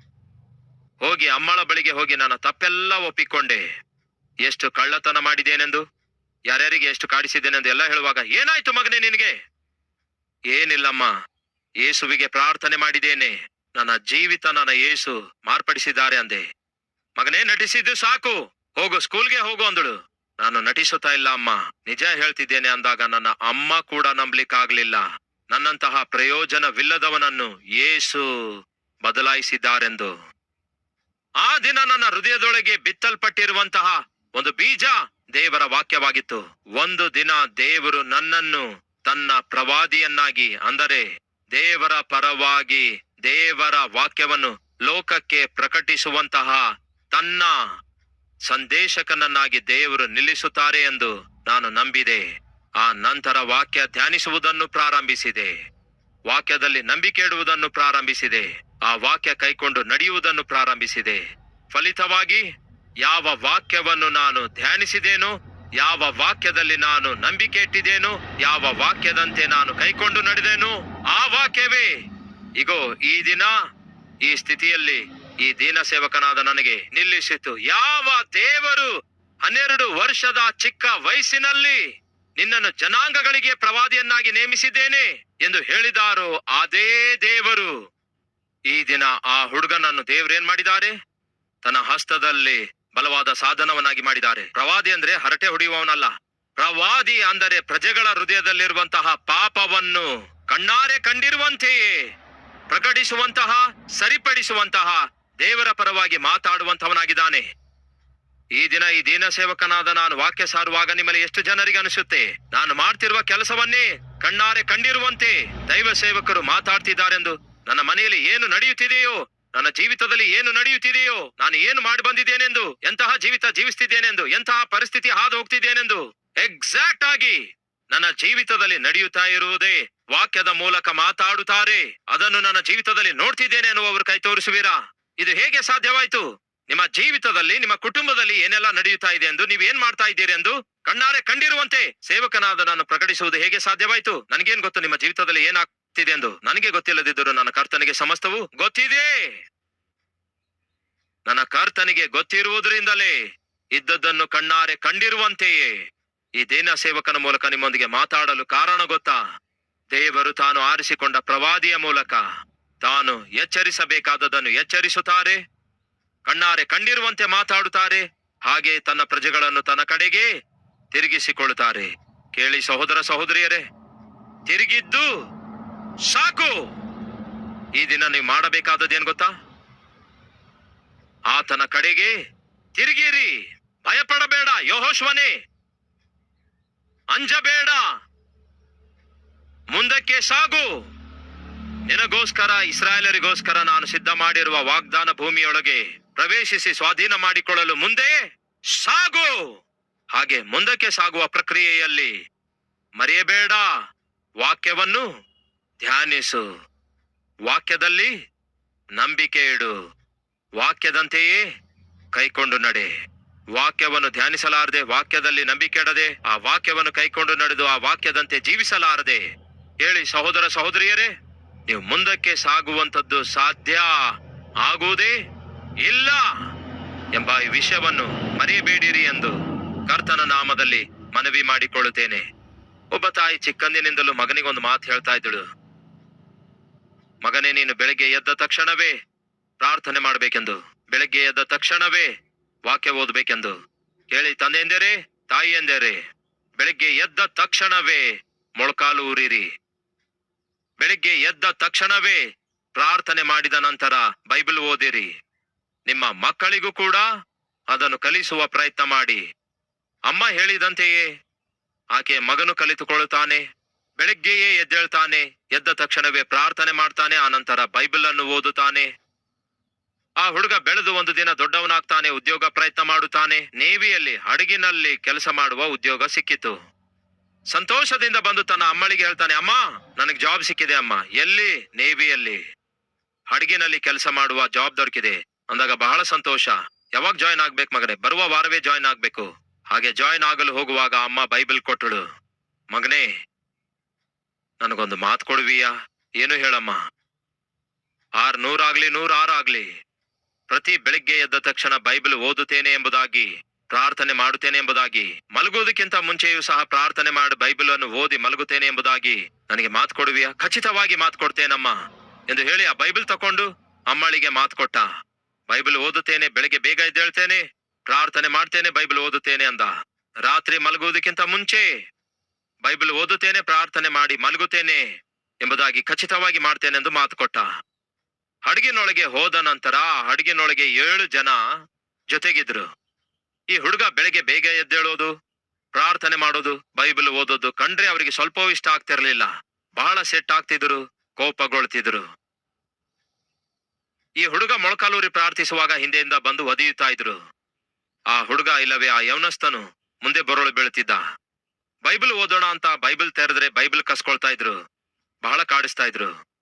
ಹೋಗಿ ಅಮ್ಮಳ ಬಳಿಗೆ ಹೋಗಿ ನನ್ನ ತಪ್ಪೆಲ್ಲ ಒಪ್ಪಿಕೊಂಡೆ. ಎಷ್ಟು ಕಳ್ಳತನ ಮಾಡಿದ್ದೇನೆಂದು, ಯಾರ್ಯಾರಿಗೆ ಎಷ್ಟು ಕಾಡಿಸಿದ್ದೇನೆಂದು ಎಲ್ಲ ಹೇಳುವಾಗ, ಏನಾಯ್ತು ಮಗನೇ ನಿನಗೆ? ಏನಿಲ್ಲಮ್ಮ ಯೇಸುವಿಗೆ ಪ್ರಾರ್ಥನೆ ಮಾಡಿದ್ದೇನೆ. ನನ್ನ ಜೀವಿತ ನನ್ನ ಯೇಸು ಮಾರ್ಪಡಿಸಿದ್ದಾರೆ ಅಂದೆ. ಮಗನೇ, ನಟಿಸಿದ್ದು ಸಾಕು. ಹೋಗು, ಸ್ಕೂಲ್ಗೆ ಹೋಗು ಅಂದಳು. ನಾನು ನಟಿಸುತ್ತಾ ಇಲ್ಲ ಅಮ್ಮ. ನಿಜ ಹೇಳ್ತಿದ್ದೇನೆ ಅಂದಾಗ ನನ್ನ ಅಮ್ಮ ಕೂಡ ನಂಬ್ಲಿಕ್ಕಾಗ್ಲಿಲ್ಲ. ನನ್ನಂತಹ ಪ್ರಯೋಜನವಿಲ್ಲದವನನ್ನು ಯೇಸು ಬದಲಾಯಿಸಿದ್ದಾರೆಂದು. ಆ ದಿನ ನನ್ನ ಹೃದಯದೊಳಗೆ ಬಿತ್ತಲ್ಪಟ್ಟಿರುವಂತಹ ಒಂದು ಬೀಜ ದೇವರ ವಾಕ್ಯವಾಗಿತ್ತು. ಒಂದು ದಿನ ದೇವರು ನನ್ನನ್ನು ತನ್ನ ಪ್ರವಾದಿಯನ್ನಾಗಿ, ಅಂದರೆ ದೇವರ ಪರವಾಗಿ ದೇವರ ವಾಕ್ಯವನ್ನು ಲೋಕಕ್ಕೆ ಪ್ರಕಟಿಸುವಂತಹ ತನ್ನ ಸಂದೇಶಕನನ್ನಾಗಿ ದೇವರು ನಿಲ್ಲಿಸುತ್ತಾರೆ ಎಂದು ನಾನು ನಂಬಿದೆ. ಆ ನಂತರ ವಾಕ್ಯ ಧ್ಯಾನಿಸುವುದನ್ನು ಪ್ರಾರಂಭಿಸಿದೆ. ವಾಕ್ಯದಲ್ಲಿ ನಂಬಿಕೆ ಇಡುವುದನ್ನು ಪ್ರಾರಂಭಿಸಿದೆ. ಆ ವಾಕ್ಯ ಕೈಕೊಂಡು ನಡೆಯುವುದನ್ನು ಪ್ರಾರಂಭಿಸಿದೆ. ಫಲಿತವಾಗಿ ಯಾವ ವಾಕ್ಯವನ್ನು ನಾನು ಧ್ಯಾನಿಸಿದೇನೋ ಯಾವ ವಾಕ್ಯದಲ್ಲಿ ನಾನು ನಂಬಿಕೆ ಇಟ್ಟಿದ್ದೇನು, ಯಾವ ವಾಕ್ಯದಂತೆ ನಾನು ಕೈಕೊಂಡು ನಡೆದೇನು, ಆ ವಾಕ್ಯವೇ. ಇಗೋ, ಈ ದಿನ, ಈ ಸ್ಥಿತಿಯಲ್ಲಿ ಈ ದೀನ ಸೇವಕನಾದ ನನಗೆ ನಿಲ್ಲಿಸಿತು. ಯಾವ ದೇವರು ಹನ್ನೆರಡು ವರ್ಷದ ಚಿಕ್ಕ ವಯಸ್ಸಿನಲ್ಲಿ ನಿನ್ನನ್ನು ಜನಾಂಗಗಳಿಗೆ ಪ್ರವಾದಿಯನ್ನಾಗಿ ನೇಮಿಸಿದ್ದೇನೆ ಎಂದು ಹೇಳಿದಾರೋ ಅದೇ ದೇವರು. ಈ ದಿನ ಆ ಹುಡುಗನನ್ನು ದೇವರೇನ್ ಮಾಡಿದ್ದಾರೆ? ತನ್ನ ಹಸ್ತದಲ್ಲಿ ಬಲವಾದ ಸಾಧನವನ್ನಾಗಿ ಮಾಡಿದ್ದಾರೆ. ಪ್ರವಾದಿ ಅಂದ್ರೆ ಹರಟೆ ಹೊಡೆಯುವವನಲ್ಲ. ಪ್ರವಾದಿ ಅಂದರೆ ಪ್ರಜೆಗಳ ಹೃದಯದಲ್ಲಿರುವಂತಹ ಪಾಪವನ್ನು ಕಣ್ಣಾರೆ ಕಂಡಿರುವಂತೆಯೇ, ಪ್ರಕಟಿಸುವಂತಹ, ಸರಿಪಡಿಸುವಂತಹ ದೇವರ ಪರವಾಗಿ ಮಾತಾಡುವಂತವನಾಗಿದ್ದಾನೆ ಈ ದಿನ ಈ ದೀನ ಸೇವಕನಾದ ನಾನು ವಾಕ್ಯ ಸಾರುವಾಗ ನಿಮ್ಮಲ್ಲಿ ಎಷ್ಟು ಜನರಿಗೆ ಅನಿಸುತ್ತೆ? ನಾನು ಮಾಡ್ತಿರುವ ಕೆಲಸವನ್ನೇ ಕಣ್ಣಾರೆ ಕಂಡಿರುವಂತೆ ದೈವ ಸೇವಕರು ಮಾತಾಡ್ತಿದ್ದಾರೆಂದು ನನ್ನ ಮನೆಯಲ್ಲಿ ಏನು ನಡೆಯುತ್ತಿದೆಯೋ ನನ್ನ ಜೀವಿತದಲ್ಲಿ ಏನು ನಡೆಯುತ್ತಿದೆಯೋ, ನಾನು ಏನು ಮಾಡಿ ಬಂದಿದ್ದೇನೆಂದು, ಎಂತಹ ಜೀವಿತ ಜೀವಿಸ್ತಿದ್ದೇನೆಂದು, ಎಂತಹ ಪರಿಸ್ಥಿತಿ ಹಾದು ಹೋಗ್ತಿದ್ದೇನೆಂದು ಎಕ್ಸಾಕ್ಟ್ ಆಗಿ ನನ್ನ ಜೀವಿತದಲ್ಲಿ ನಡೆಯುತ್ತಾ ಇರುವುದೇ ವಾಕ್ಯದ ಮೂಲಕ ಮಾತಾಡುತ್ತಾರೆ. ಅದನ್ನು ನನ್ನ ಜೀವಿತದಲ್ಲಿ ನೋಡ್ತಿದ್ದೇನೆ ಅನ್ನುವವರು ಕೈ ತೋರಿಸುವಿರಾ? ಇದು ಹೇಗೆ ಸಾಧ್ಯವಾಯಿತು? ನಿಮ್ಮ ಜೀವಿತದಲ್ಲಿ, ನಿಮ್ಮ ಕುಟುಂಬದಲ್ಲಿ ಏನೆಲ್ಲ ನಡೆಯುತ್ತಾ ಇದೆ ಎಂದು ನೀವೇನ್ ಮಾಡ್ತಾ ಇದ್ದೀರಿ ಎಂದು ಕಣ್ಣಾರೆ ಕಂಡಿರುವಂತೆ ಸೇವಕನಾದ ನಾನು ಪ್ರಕಟಿಸುವುದು ಹೇಗೆ ಸಾಧ್ಯವಾಯಿತು? ನನಗೇನ್ ಗೊತ್ತು, ನಿಮ್ಮ ಜೀವಿತದಲ್ಲಿ ಏನಾಗ್ ಗೊತ್ತಿದೆ ಎಂದು ನನಗೆ ಗೊತ್ತಿಲ್ಲದಿದ್ದರೂ ನನ್ನ ಕರ್ತನಿಗೆ ಸಮಸ್ತವು ಗೊತ್ತಿದೆ. ನನ್ನ ಕರ್ತನಿಗೆ ಗೊತ್ತಿರುವುದರಿಂದಲೇ ಇದ್ದದ್ದನ್ನು ಕಣ್ಣಾರೆ ಕಂಡಿರುವಂತೆಯೇ. ಈ ದೇನ ಸೇವಕನ ಮೂಲಕ ನಿಮ್ಮೊಂದಿಗೆ ಮಾತಾಡಲು ಕಾರಣ ಗೊತ್ತಾ? ದೇವರು ತಾನು ಆರಿಸಿಕೊಂಡ ಪ್ರವಾದಿಯ ಮೂಲಕ ತಾನು ಎಚ್ಚರಿಸಬೇಕಾದದನ್ನು ಎಚ್ಚರಿಸುತ್ತಾರೆ? ಕಣ್ಣಾರೆ ಕಂಡಿರುವಂತೆ ಮಾತಾಡುತ್ತಾರೆ? ಹಾಗೆ ತನ್ನ ಪ್ರಜೆಗಳನ್ನು ತನ್ನ ಕಡೆಗೆ ತಿರುಗಿಸಿಕೊಳ್ಳುತ್ತಾರೆ. ಕೇಳಿ ಸಹೋದರ ಸಹೋದರಿಯರೇ, ತಿರುಗಿದ್ದು ಸಾಕು. ಈ ದಿನ ನೀವು ಮಾಡಬೇಕಾದದ್ದೇನು ಗೊತ್ತಾ? ಆತನ ಕಡೆಗೆ ತಿರುಗಿರಿ. ಭಯಪಡಬೇಡ, ಯೋಹೋಶ್ವನೇ. ಅಂಜಬೇಡ. ಮುಂದಕ್ಕೆ ಸಾಗು. ನಿನಗೋಸ್ಕರ, ಇಸ್ರಾಯೇಲರಿಗೋಸ್ಕರ ನಾನು ಸಿದ್ಧ ಮಾಡಿರುವ ವಾಗ್ದಾನ ಭೂಮಿಯೊಳಗೆ ಪ್ರವೇಶಿಸಿ ಸ್ವಾಧೀನ ಮಾಡಿಕೊಳ್ಳಲು ಮುಂದೆ ಸಾಗು. ಹಾಗೆ ಮುಂದಕ್ಕೆ ಸಾಗುವ ಪ್ರಕ್ರಿಯೆಯಲ್ಲಿ ಮರೆಯಬೇಡ. ವಾಕ್ಯವನ್ನು ಧ್ಯಾನಿಸು. ವಾಕ್ಯದಲ್ಲಿ ನಂಬಿಕೆ ಇಡು. ವಾಕ್ಯದಂತೆಯೇ ಕೈಕೊಂಡು ನಡೆ. ವಾಕ್ಯವನ್ನು ಧ್ಯಾನಿಸಲಾರದೆ, ವಾಕ್ಯದಲ್ಲಿ ನಂಬಿಕೆ ಇಡದೆ, ಆ ವಾಕ್ಯವನ್ನು ಕೈಕೊಂಡು ನಡೆದು, ಆ ವಾಕ್ಯದಂತೆ ಜೀವಿಸಲಾರದೆ. ಹೇಳಿ, ಸಹೋದರ ಸಹೋದರಿಯರೇ, ನೀವು ಮುಂದಕ್ಕೆ ಸಾಗುವಂತದ್ದು ಸಾಧ್ಯ ಆಗುವುದೇ ಇಲ್ಲ ಎಂಬ ಈ ವಿಷಯವನ್ನು ಮರೆಯಬೇಡಿರಿ ಎಂದು ಕರ್ತನ ನಾಮದಲ್ಲಿ ಮನವಿ ಮಾಡಿಕೊಳ್ಳುತ್ತೇನೆ. ಒಬ್ಬ ತಾಯಿ ಚಿಕ್ಕಂದಿನಿಂದಲೂ ಮಗನಿಗೊಂದು ಮಾತು ಹೇಳ್ತಾ ಇದ್ದಳು. ಮಗನೇ, ನೀನು ಬೆಳಗ್ಗೆ ಎದ್ದ ತಕ್ಷಣವೇ ಪ್ರಾರ್ಥನೆ ಮಾಡಬೇಕೆಂದು, ಬೆಳಗ್ಗೆ ಎದ್ದ ತಕ್ಷಣವೇ ವಾಕ್ಯ ಓದಬೇಕೆಂದು ಕೇಳಿ ತಾಯಿ ಎಂದರೆ, ಬೆಳಗ್ಗೆ ಎದ್ದ ತಕ್ಷಣವೇ ಮೊಳಕಾಲು ಊರಿರಿ. ಬೆಳಿಗ್ಗೆ ಎದ್ದ ತಕ್ಷಣವೇ ಪ್ರಾರ್ಥನೆ ಮಾಡಿದ ನಂತರ ಬೈಬಲ್ ಓದಿರಿ. ನಿಮ್ಮ ಮಕ್ಕಳಿಗೂ ಕೂಡ ಅದನ್ನು ಕಲಿಸುವ ಪ್ರಯತ್ನ ಮಾಡಿ. ಅಮ್ಮ ಹೇಳಿದಂತೆಯೇ ಆಕೆ ಮಗನು ಕಲಿತುಕೊಳ್ಳುತ್ತಾನೆ, ಬೆಳಗ್ಗೆಯೇ ಎದ್ದೇಳ್ತಾನೆ ಎದ್ದ ತಕ್ಷಣವೇ ಪ್ರಾರ್ಥನೆ ಮಾಡ್ತಾನೆ ಆನಂತರ ಬೈಬಲ್ ಅನ್ನು ಓದುತ್ತಾನೆ. ಆ ಹುಡುಗ ಬೆಳೆದು ಒಂದು ದಿನ ದೊಡ್ಡವನಾಗ್ತಾನೆ, ಉದ್ಯೋಗ ಪ್ರಯತ್ನ ಮಾಡುತ್ತಾನೆ. ನೇವಿಯಲ್ಲಿ, ಹಡಗಿನಲ್ಲಿ ಕೆಲಸ ಮಾಡುವ ಉದ್ಯೋಗ ಸಿಕ್ಕಿತು. ಸಂತೋಷದಿಂದ ಬಂದು ತನ್ನ ಅಮ್ಮಳಿಗೆ ಹೇಳ್ತಾನೆ, ಅಮ್ಮ, ನನಗೆ ಜಾಬ್ ಸಿಕ್ಕಿದೆ ಅಮ್ಮ. ಎಲ್ಲಿ? ನೇವಿಯಲ್ಲಿ. ಹಡಗಿನಲ್ಲಿ ಕೆಲಸ ಮಾಡುವ ಜಾಬ್ ದೊರಕಿದೆ. ಅಂದಾಗ ಬಹಳ ಸಂತೋಷ. ಯಾವಾಗ ಜಾಯ್ನ್ ಆಗ್ಬೇಕು ಮಗನೇ? ಬರುವ ವಾರವೇ ಜಾಯ್ನ್ ಆಗ್ಬೇಕು. ಹಾಗೆ ಜಾಯ್ನ್ ಆಗಲು ಹೋಗುವಾಗ ಅಮ್ಮ ಬೈಬಲ್ ಕೊಟ್ಟಳು. ಮಗನೇ ನನಗೊಂದು ಮಾತು ಕೊಡುವಿಯಾ? ಏನು ಹೇಳಮ್ಮ? ಆರ್ ನೂರಾಗ್ಲಿ ನೂರಾರಾಗ್ಲಿ ಪ್ರತಿ ಬೆಳಿಗ್ಗೆ ಎದ್ದ ತಕ್ಷಣ ಬೈಬಲ್ ಓದುತ್ತೇನೆ ಎಂಬುದಾಗಿ, ಪ್ರಾರ್ಥನೆ ಮಾಡುತ್ತೇನೆ ಎಂಬುದಾಗಿ, ಮಲಗುವುದಕ್ಕಿಂತ ಮುಂಚೆಯೂ ಸಹ ಪ್ರಾರ್ಥನೆ ಮಾಡಿ ಬೈಬಲ್ ಅನ್ನು ಓದಿ ಮಲಗುತ್ತೇನೆ ಎಂಬುದಾಗಿ ನನಗೆ ಮಾತು ಕೊಡುವಿಯಾ? ಖಚಿತವಾಗಿ ಮಾತು ಕೊಡ್ತೇನಮ್ಮ? ಎಂದು ಹೇಳಿ ಆ ಬೈಬಲ್ ತಕೊಂಡು ಅಮ್ಮಳಿಗೆ ಮಾತು ಕೊಟ್ಟ. ಬೈಬಲ್ ಓದುತ್ತೇನೆ, ಬೆಳಗ್ಗೆ ಬೇಗ ಎದ್ದೇಳ್ತೇನೆ, ಪ್ರಾರ್ಥನೆ ಮಾಡ್ತೇನೆ, ಬೈಬಲ್ ಓದುತ್ತೇನೆ ಅಂದ. ರಾತ್ರಿ ಮಲಗುವುದಕ್ಕಿಂತ ಮುಂಚೆ ಬೈಬಲ್ ಓದುತ್ತೇನೆ, ಪ್ರಾರ್ಥನೆ ಮಾಡಿ ಮಲಗುತ್ತೇನೆ ಎಂಬುದಾಗಿ ಖಚಿತವಾಗಿ ಮಾಡ್ತೇನೆ ಎಂದು ಮಾತು ಕೊಟ್ಟ. ಹಡಗಿನೊಳಗೆ ಹೋದ ನಂತರ ಹಡಗಿನೊಳಗೆ ಏಳು ಜನ ಜೊತೆಗಿದ್ರು. ಈ ಹುಡುಗ ಬೆಳಗ್ಗೆ ಬೇಗ ಎದ್ದೇಳೋದು, ಪ್ರಾರ್ಥನೆ ಮಾಡೋದು, ಬೈಬಲ್ ಓದೋದು ಕಂಡ್ರೆ ಅವರಿಗೆ ಸ್ವಲ್ಪವೂ ಇಷ್ಟ ಆಗ್ತಿರ್ಲಿಲ್ಲ. ಬಹಳ ಸೆಟ್ ಆಗ್ತಿದ್ರು, ಕೋಪಗೊಳ್ತಿದ್ರು. ಈ ಹುಡುಗ ಮೊಳಕಾಲೂರಿ ಪ್ರಾರ್ಥಿಸುವಾಗ ಹಿಂದೆಯಿಂದ ಬಂದು ಒದಿಯುತ್ತಾ ಇದ್ರು. ಆ ಹುಡುಗ ಇಲ್ಲವೇ ಆ ಯೌನಸ್ಥನು ಮುಂದೆ ಬರೋಳು ಬೀಳ್ತಿದ್ದ ಬೈಬಲ್ ಓದೋಣ ಅಂತ ಬೈಬಲ್ ತೆರೆದ್ರೆ ಬೈಬಲ್ ಕಸ್ಕೊಳ್ತಾ ಇದ್ರು. ಬಹಳ ಕಾಡಿಸ್ತಾ ಇದ್ರು.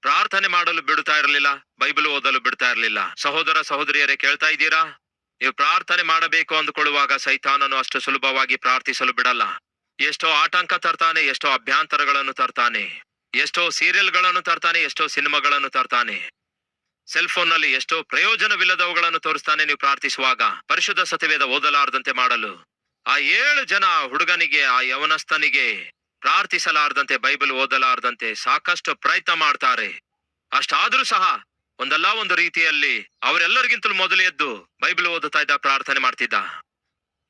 ಪ್ರಾರ್ಥನೆ ಮಾಡಲು ಬಿಡುತ್ತಾ ಇರಲಿಲ್ಲ, ಬೈಬಲ್ ಓದಲು ಬಿಡ್ತಾ ಇರಲಿಲ್ಲ. ಸಹೋದರ, ಸಹೋದರಿಯರೇ, ಕೇಳ್ತಾ ಇದ್ದೀರಾ? ನೀವು ಪ್ರಾರ್ಥನೆ ಮಾಡಬೇಕು ಅಂದುಕೊಳ್ಳುವಾಗ ಸೈತಾನನು ಅಷ್ಟು ಸುಲಭವಾಗಿ ಪ್ರಾರ್ಥಿಸಲು ಬಿಡಲ್ಲ. ಎಷ್ಟೋ ಆಟಂಕ ತರ್ತಾನೆ, ಎಷ್ಟೋ ಅಭ್ಯಂತರಗಳನ್ನು ತರ್ತಾನೆ. ಎಷ್ಟೋ ಸೀರಿಯಲ್ಗಳನ್ನು ತರ್ತಾನೆ, ಎಷ್ಟೋ ಸಿನಿಮಾಗಳನ್ನು ತರ್ತಾನೆ. ಸೆಲ್ ಫೋನ್ನಲ್ಲಿ ಎಷ್ಟೋ ಪ್ರಯೋಜನವಿಲ್ಲದವುಗಳನ್ನು ತೋರಿಸ್ತಾನೆ ನೀವು ಪ್ರಾರ್ಥಿಸುವಾಗ. ಪರಿಶುದ್ಧ ಸತ್ಯವೇದ ಓದಲಾರದಂತೆ ಮಾಡಲು. ಆ ಏಳು ಜನ ಹುಡುಗನಿಗೆ, ಆ ಯವನಸ್ಥನಿಗೆ ಪ್ರಾರ್ಥಿಸಲಾರ್ದಂತೆ, ಬೈಬಲ್ ಓದಲಾರ್ದಂತೆ ಸಾಕಷ್ಟು ಪ್ರಯತ್ನ ಮಾಡ್ತಾರೆ. ಅಷ್ಟಾದ್ರೂ ಸಹ ಒಂದಲ್ಲ ಒಂದು ರೀತಿಯಲ್ಲಿ ಅವರೆಲ್ಲರಿಗಿಂತಲೂ ಮೊದಲು ಎದ್ದು ಬೈಬಲ್ ಓದುತ್ತಾ ಇದ್ದ ಪ್ರಾರ್ಥನೆ ಮಾಡ್ತಿದ್ದ.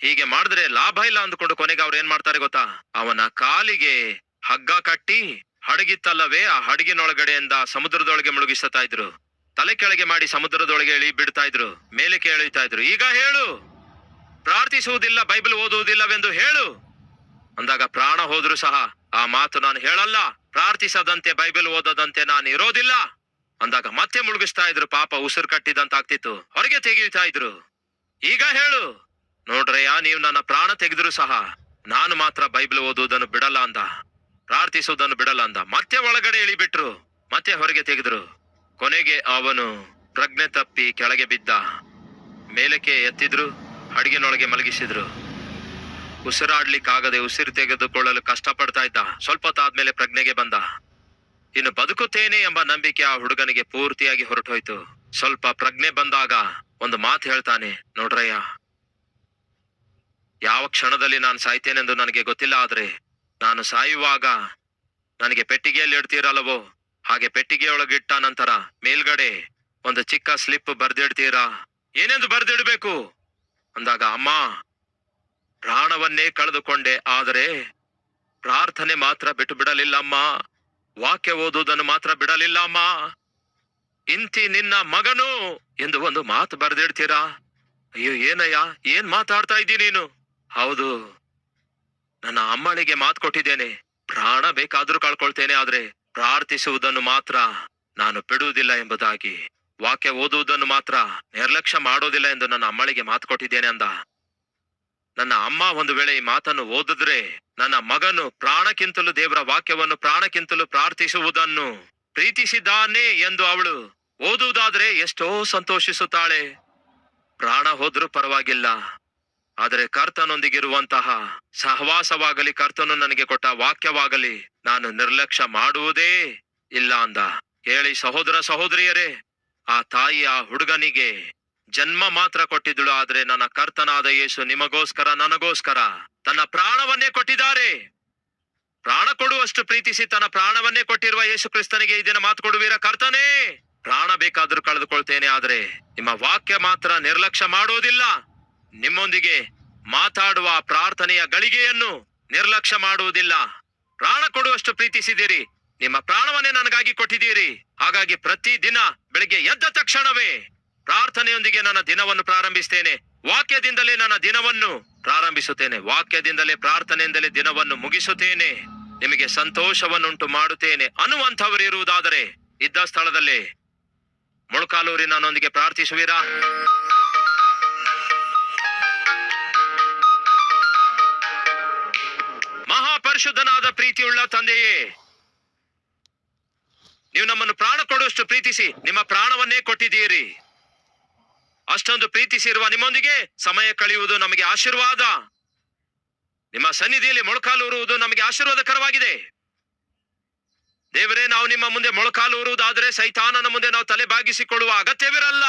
ಹೀಗೆ ಮಾಡಿದ್ರೆ ಲಾಭ ಇಲ್ಲ ಅಂದ್ಕೊಂಡು ಕೊನೆಗೆ ಅವ್ರು ಏನ್ ಮಾಡ್ತಾರೆ ಗೊತ್ತಾ? ಅವನ ಕಾಲಿಗೆ ಹಗ್ಗ ಕಟ್ಟಿ ಹಡಗಿತ್ತಲ್ಲವೇ, ಆ ಹಡಗಿನೊಳಗಡೆಯಿಂದ ಸಮುದ್ರದೊಳಗೆ ಮುಳುಗಿಸ್ತಾ ಇದ್ರು. ತಲೆ ಕೆಳಗೆ ಮಾಡಿ ಸಮುದ್ರದೊಳಗೆ ಇಳಿ ಬಿಡ್ತಾ ಇದ್ರು. ಮೇಲೆ ಎಳಿತಾ ಇದ್ರು. ಈಗ ಹೇಳು! ಪ್ರಾರ್ಥಿಸುವುದಿಲ್ಲ, ಬೈಬಲ್ ಓದುವುದಿಲ್ಲವೆಂದು ಹೇಳು. ಅಂದಾಗ ಪ್ರಾಣ ಹೋದ್ರು ಸಹ ಆ ಮಾತು ನಾನು ಹೇಳಲ್ಲ. ಪ್ರಾರ್ಥಿಸದಂತೆ, ಬೈಬಲ್ ಓದದಂತೆ ನಾನು ಇರೋದಿಲ್ಲ. ಅಂದಾಗ ಮತ್ತೆ ಮುಳುಗಿಸ್ತಾ ಇದ್ರು, ಪಾಪ ಉಸಿರು ಕಟ್ಟಿದಂತ ಆಗ್ತಿತ್ತು ಹೊರಗೆ ತೆಗೆಯುತ್ತಾ ಇದ್ರು. ಈಗ ಹೇಳು. ನೋಡ್ರಯ್ಯ, ನೀವು ನನ್ನ ಪ್ರಾಣ ತೆಗೆದ್ರು ಸಹ ನಾನು ಮಾತ್ರ ಬೈಬಲ್ ಓದುವುದನ್ನು ಬಿಡಲ್ಲ ಅಂದ. ಪ್ರಾರ್ಥಿಸುವುದನ್ನು ಬಿಡಲ್ಲ ಅಂದ. ಮತ್ತೆ ಒಳಗಡೆ ಇಳಿಬಿಟ್ರು. ಮತ್ತೆ ಹೊರಗೆ ತೆಗೆದ್ರು. ಕೊನೆಗೆ ಅವನು ಪ್ರಜ್ಞೆ ತಪ್ಪಿ ಕೆಳಗೆ ಬಿದ್ದ. ಮೇಲಕ್ಕೆ ಎತ್ತಿದ್ರು. ಹಡಗಿನೊಳಗೆ ಮಲಗಿಸಿದ್ರು. ಉಸಿರಾಡ್ಲಿಕ್ಕಾಗದೆ ಉಸಿರು ತೆಗೆದುಕೊಳ್ಳಲು ಕಷ್ಟಪಡ್ತಾ ಇದ್ದ. ಸ್ವಲ್ಪ ಹೊತ್ತಾದ್ಮೇಲೆ ಪ್ರಜ್ಞೆಗೆ ಬಂದ. ಇನ್ನು ಬದುಕುತ್ತೇನೆ ಎಂಬ ನಂಬಿಕೆ ಆ ಹುಡುಗನಿಗೆ ಪೂರ್ತಿಯಾಗಿ ಹೊರಟೋಯ್ತು. ಸ್ವಲ್ಪ ಪ್ರಜ್ಞೆ ಬಂದಾಗ ಒಂದು ಮಾತು ಹೇಳ್ತಾನೆ, ನೋಡ್ರಯ್ಯ, ಯಾವ ಕ್ಷಣದಲ್ಲಿ ನಾನು ಸಾಯ್ತೇನೆಂದು ನನಗೆ ಗೊತ್ತಿಲ್ಲ, ಆದ್ರೆ ನಾನು ಸಾಯುವಾಗ ನನಗೆ ಪೆಟ್ಟಿಗೆಯಲ್ಲಿ ಇಡ್ತೀರಲ್ಲವೋ? ಹಾಗೆ ಪೆಟ್ಟಿಗೆಯೊಳಗಿಟ್ಟ ನಂತರ ಮೇಲ್ಗಡೆ ಒಂದು ಚಿಕ್ಕ ಸ್ಲಿಪ್ ಬರ್ದಿಡ್ತೀರಾ? ಏನೆಂದು ಬರ್ದಿಡ್ಬೇಕು? ಅಂದಾಗ, ಅಮ್ಮ, ಪ್ರಾಣವನ್ನೇ ಕಳೆದುಕೊಂಡೆ, ಆದರೆ ಪ್ರಾರ್ಥನೆ ಮಾತ್ರ ಬಿಟ್ಟು ಬಿಡಲಿಲ್ಲಮ್ಮ ವಾಕ್ಯ ಓದುವುದನ್ನು ಮಾತ್ರ ಬಿಡಲಿಲ್ಲಮ್ಮ ಇಂತಿ ನಿನ್ನ ಮಗನು ಎಂದು ಒಂದು ಮಾತು ಬರೆದಿಡ್ತೀರಾ? ಅಯ್ಯೋ, ಏನಯ್ಯ, ಏನ್ ಮಾತಾಡ್ತಾ ಇದ್ದೀ ನೀನು? ಹೌದು, ನನ್ನ ಅಮ್ಮಳಿಗೆ ಮಾತು ಕೊಟ್ಟಿದ್ದೇನೆ. ಪ್ರಾಣ ಬೇಕಾದ್ರೂ ಕಳ್ಕೊಳ್ತೇನೆ, ಆದ್ರೆ ಪ್ರಾರ್ಥಿಸುವುದನ್ನು ಮಾತ್ರ ನಾನು ಬಿಡುವುದಿಲ್ಲ ಎಂಬುದಾಗಿ. ವಾಕ್ಯ ಓದುವುದನ್ನು ಮಾತ್ರ ನಿರ್ಲಕ್ಷ್ಯ ಮಾಡೋದಿಲ್ಲ ಎಂದು ನನ್ನ ಅಮ್ಮಳಿಗೆ ಮಾತು ಕೊಟ್ಟಿದ್ದೇನೆ ಅಂದ. ನನ್ನ ಅಮ್ಮ ಒಂದು ವೇಳೆ ಈ ಮಾತನ್ನು ಓದಿದ್ರೆ ನನ್ನ ಮಗನು ಪ್ರಾಣಕ್ಕಿಂತಲೂ ದೇವರ ವಾಕ್ಯವನ್ನು ಪ್ರಾಣಕ್ಕಿಂತಲೂ ಪ್ರಾರ್ಥಿಸುವುದನ್ನು ಪ್ರೀತಿಸಿದ್ದಾನೆ ಎಂದು ಅವಳು ಓದುವುದಾದ್ರೆ ಎಷ್ಟೋ ಸಂತೋಷಿಸುತ್ತಾಳೆ. ಪ್ರಾಣ ಹೋದ್ರೂ ಪರವಾಗಿಲ್ಲ. ಆದರೆ ಕರ್ತನೊಂದಿಗಿರುವಂತಹ ಸಹವಾಸವಾಗಲಿ, ಕರ್ತನು ನನಗೆ ಕೊಟ್ಟ ವಾಕ್ಯವಾಗಲಿ ನಾನು ನಿರ್ಲಕ್ಷ್ಯ ಮಾಡುವುದೇ ಇಲ್ಲ ಅಂದ. ಹೇಳಿ ಸಹೋದರ ಸಹೋದರಿಯರೇ ಆ ತಾಯಿ ಆ ಹುಡುಗನಿಗೆ ಜನ್ಮ ಮಾತ್ರ ಕೊಟ್ಟಿದ್ದಳು, ಆದ್ರೆ ನನ್ನ ಕರ್ತನಾದ ಯೇಸು ನಿಮಗೋಸ್ಕರ, ನನಗೋಸ್ಕರ ತನ್ನ ಪ್ರಾಣವನ್ನೇ ಕೊಟ್ಟಿದ್ದಾರೆ. ಪ್ರಾಣ ಕೊಡುವಷ್ಟು ಪ್ರೀತಿಸಿ ತನ್ನ ಪ್ರಾಣವನ್ನೇ ಕೊಟ್ಟಿರುವ ಯೇಸು ಕ್ರಿಸ್ತನಿಗೆ ಇದನ್ನ ಮಾತು ಕೊಡುವೀರ ಕರ್ತನೇ. ಪ್ರಾಣ ಬೇಕಾದ್ರೂ ಕಳೆದುಕೊಳ್ತೇನೆ, ಆದ್ರೆ ನಿಮ್ಮ ವಾಕ್ಯ ಮಾತ್ರ ನಿರ್ಲಕ್ಷ್ಯ ಮಾಡುವುದಿಲ್ಲ ನಿಮ್ಮೊಂದಿಗೆ ಮಾತಾಡುವ ಪ್ರಾರ್ಥನೆಯ ಗಳಿಗೆಯನ್ನು ನಿರ್ಲಕ್ಷ್ಯ ಮಾಡುವುದಿಲ್ಲ. ಪ್ರಾಣ ಕೊಡುವಷ್ಟು ಪ್ರೀತಿಸಿದಿರಿ. ನಿಮ್ಮ ಪ್ರಾಣವನ್ನೇ ನನಗಾಗಿ ಕೊಟ್ಟಿದ್ದೀರಿ. ಹಾಗಾಗಿ ಪ್ರತಿ ದಿನ ಬೆಳಿಗ್ಗೆ ಎದ್ದ ತಕ್ಷಣವೇ ಪ್ರಾರ್ಥನೆಯೊಂದಿಗೆ ನನ್ನ ದಿನವನ್ನು ಪ್ರಾರಂಭಿಸ್ತೇನೆ. ವಾಕ್ಯದಿಂದಲೇ ನನ್ನ ದಿನವನ್ನು ಪ್ರಾರಂಭಿಸುತ್ತೇನೆ. ವಾಕ್ಯದಿಂದಲೇ ಪ್ರಾರ್ಥನೆಯಿಂದಲೇ ದಿನವನ್ನು ಮುಗಿಸುತ್ತೇನೆ. ನಿಮಗೆ ಸಂತೋಷವನ್ನುಂಟು ಮಾಡುತ್ತೇನೆ. ಅನ್ನುವಂಥವರು ಇರುವುದಾದರೆ ಇದ್ದ ಸ್ಥಳದಲ್ಲಿ ಮೊಳಕಾಲೂರಿ ನನ್ನೊಂದಿಗೆ ಪ್ರಾರ್ಥಿಸುವಿರಾ? ಮಹಾಪರಿಶುದ್ಧನಾದ ಪ್ರೀತಿಯುಳ್ಳ ತಂದೆಯೇ ನೀವು ನಮ್ಮನ್ನು ಪ್ರಾಣ ಕೊಡುವಷ್ಟು ಪ್ರೀತಿಸಿ, ನಿಮ್ಮ ಪ್ರಾಣವನ್ನೇ ಕೊಟ್ಟಿದ್ದೀರಿ. ಅಷ್ಟೊಂದು ಪ್ರೀತಿಸಿರುವ ನಿಮ್ಮೊಂದಿಗೆ ಸಮಯ ಕಳೆಯುವುದು ನಮಗೆ ಆಶೀರ್ವಾದ. ನಿಮ್ಮ ಸನ್ನಿಧಿಯಲ್ಲಿ ಮೊಳಕಾಲೂರುವುದು ನಮಗೆ ಆಶೀರ್ವಾದಕರವಾಗಿದೆ. ದೇವರೇ, ನಾವು ನಿಮ್ಮ ಮುಂದೆ ಮೊಳಕಾಲೂರುವುದಾದರೆ ಸೈತಾನನ ಮುಂದೆ ನಾವು ತಲೆ ಬಾಗಿಸಿಕೊಳ್ಳುವ ಅಗತ್ಯವಿರಲ್ಲ.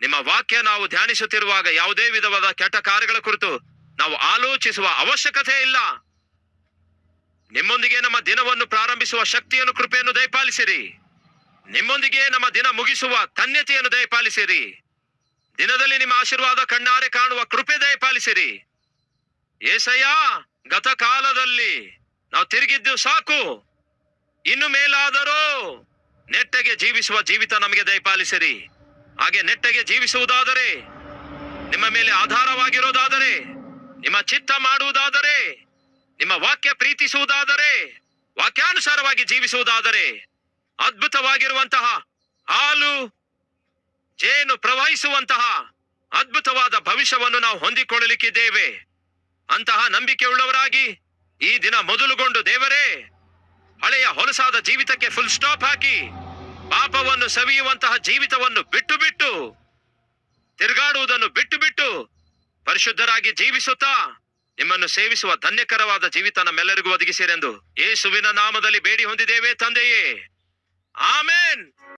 ನಿಮ್ಮ ವಾಕ್ಯ ನಾವು ಧ್ಯಾನಿಸುತ್ತಿರುವಾಗ ಯಾವುದೇ ವಿಧವಾದ ಕೆಟ್ಟ ಕಾರ್ಯಗಳ ಕುರಿತು ನಾವು ಆಲೋಚಿಸುವ ಅವಶ್ಯಕತೆ ಇಲ್ಲ ನಿಮ್ಮೊಂದಿಗೆ ನಮ್ಮ ದಿನವನ್ನು ಪ್ರಾರಂಭಿಸುವ ಶಕ್ತಿಯನ್ನು, ಕೃಪೆಯನ್ನು ದಯಪಾಲಿಸಿರಿ. ನಿಮ್ಮೊಂದಿಗೆ ನಮ್ಮ ದಿನ ಮುಗಿಸುವ ಧನ್ಯತೆಯನ್ನು ದಯಪಾಲಿಸಿರಿ. ದಿನದಲ್ಲಿ ನಿಮ್ಮ ಆಶೀರ್ವಾದ ಕಣ್ಣಾರೆ ಕಾಣುವ ಕೃಪೆ ದಯಪಾಲಿಸಿರಿ. ಏಸಯ್ಯ ಗತ ಕಾಲದಲ್ಲಿ ನಾವು ತಿರುಗಿದ್ದು ಸಾಕು. ಇನ್ನು ಮೇಲಾದರೂ ನೆಟ್ಟಗೆ ಜೀವಿಸುವ ಜೀವಿತ ನಮಗೆ ದಯಪಾಲಿಸಿರಿ. ಹಾಗೆ ನೆಟ್ಟಗೆ ಜೀವಿಸುವುದಾದರೆ, ನಿಮ್ಮ ಮೇಲೆ ಆಧಾರವಾಗಿರೋದಾದರೆ, ನಿಮ್ಮ ಚಿತ್ತ ಮಾಡುವುದಾದರೆ ನಿಮ್ಮ ವಾಕ್ಯ ಪ್ರೀತಿಸುವುದಾದರೆ, ವಾಕ್ಯಾನುಸಾರವಾಗಿ ಜೀವಿಸುವುದಾದರೆ, ಅದ್ಭುತವಾಗಿರುವಂತಹ ಹಾಲು, ಜೇನು ಪ್ರವಹಿಸುವಂತಹ ಅದ್ಭುತವಾದ ಭವಿಷ್ಯವನ್ನು ನಾವು ಹೊಂದಿಕೊಳ್ಳಲಿಕ್ಕಿದ್ದೇವೆ. ಅಂತಹ ನಂಬಿಕೆ ಉಳ್ಳವರಾಗಿ ಈ ದಿನ ಮೊದಲುಗೊಂಡು ದೇವರೇ, ಹಳೆಯ ಹೊಲಸಾದ ಜೀವಿತಕ್ಕೆ ಫುಲ್ ಸ್ಟಾಪ್ ಹಾಕಿ, ಪಾಪವನ್ನು ಸವಿಯುವಂತಹ ಜೀವಿತವನ್ನು ಬಿಟ್ಟು ಬಿಟ್ಟು ತಿರುಗಾಡುವುದನ್ನು ಬಿಟ್ಟು ಬಿಟ್ಟು ಪರಿಶುದ್ಧರಾಗಿ ಜೀವಿಸುತ್ತಾ ನಿಮ್ಮನ್ನು ಸೇವಿಸುವ ಧನ್ಯಕರವಾದ ಜೀವಿತ ನಮ್ಮೆಲ್ಲರಿಗೂ ಒದಗಿಸಿರೆಂದು ಯೇಸುವಿನ ನಾಮದಲ್ಲಿ ಬೇಡಿ ಹೊಂದಿದ್ದೇವೆ ತಂದೆಯೇ. ಆಮೇನ್.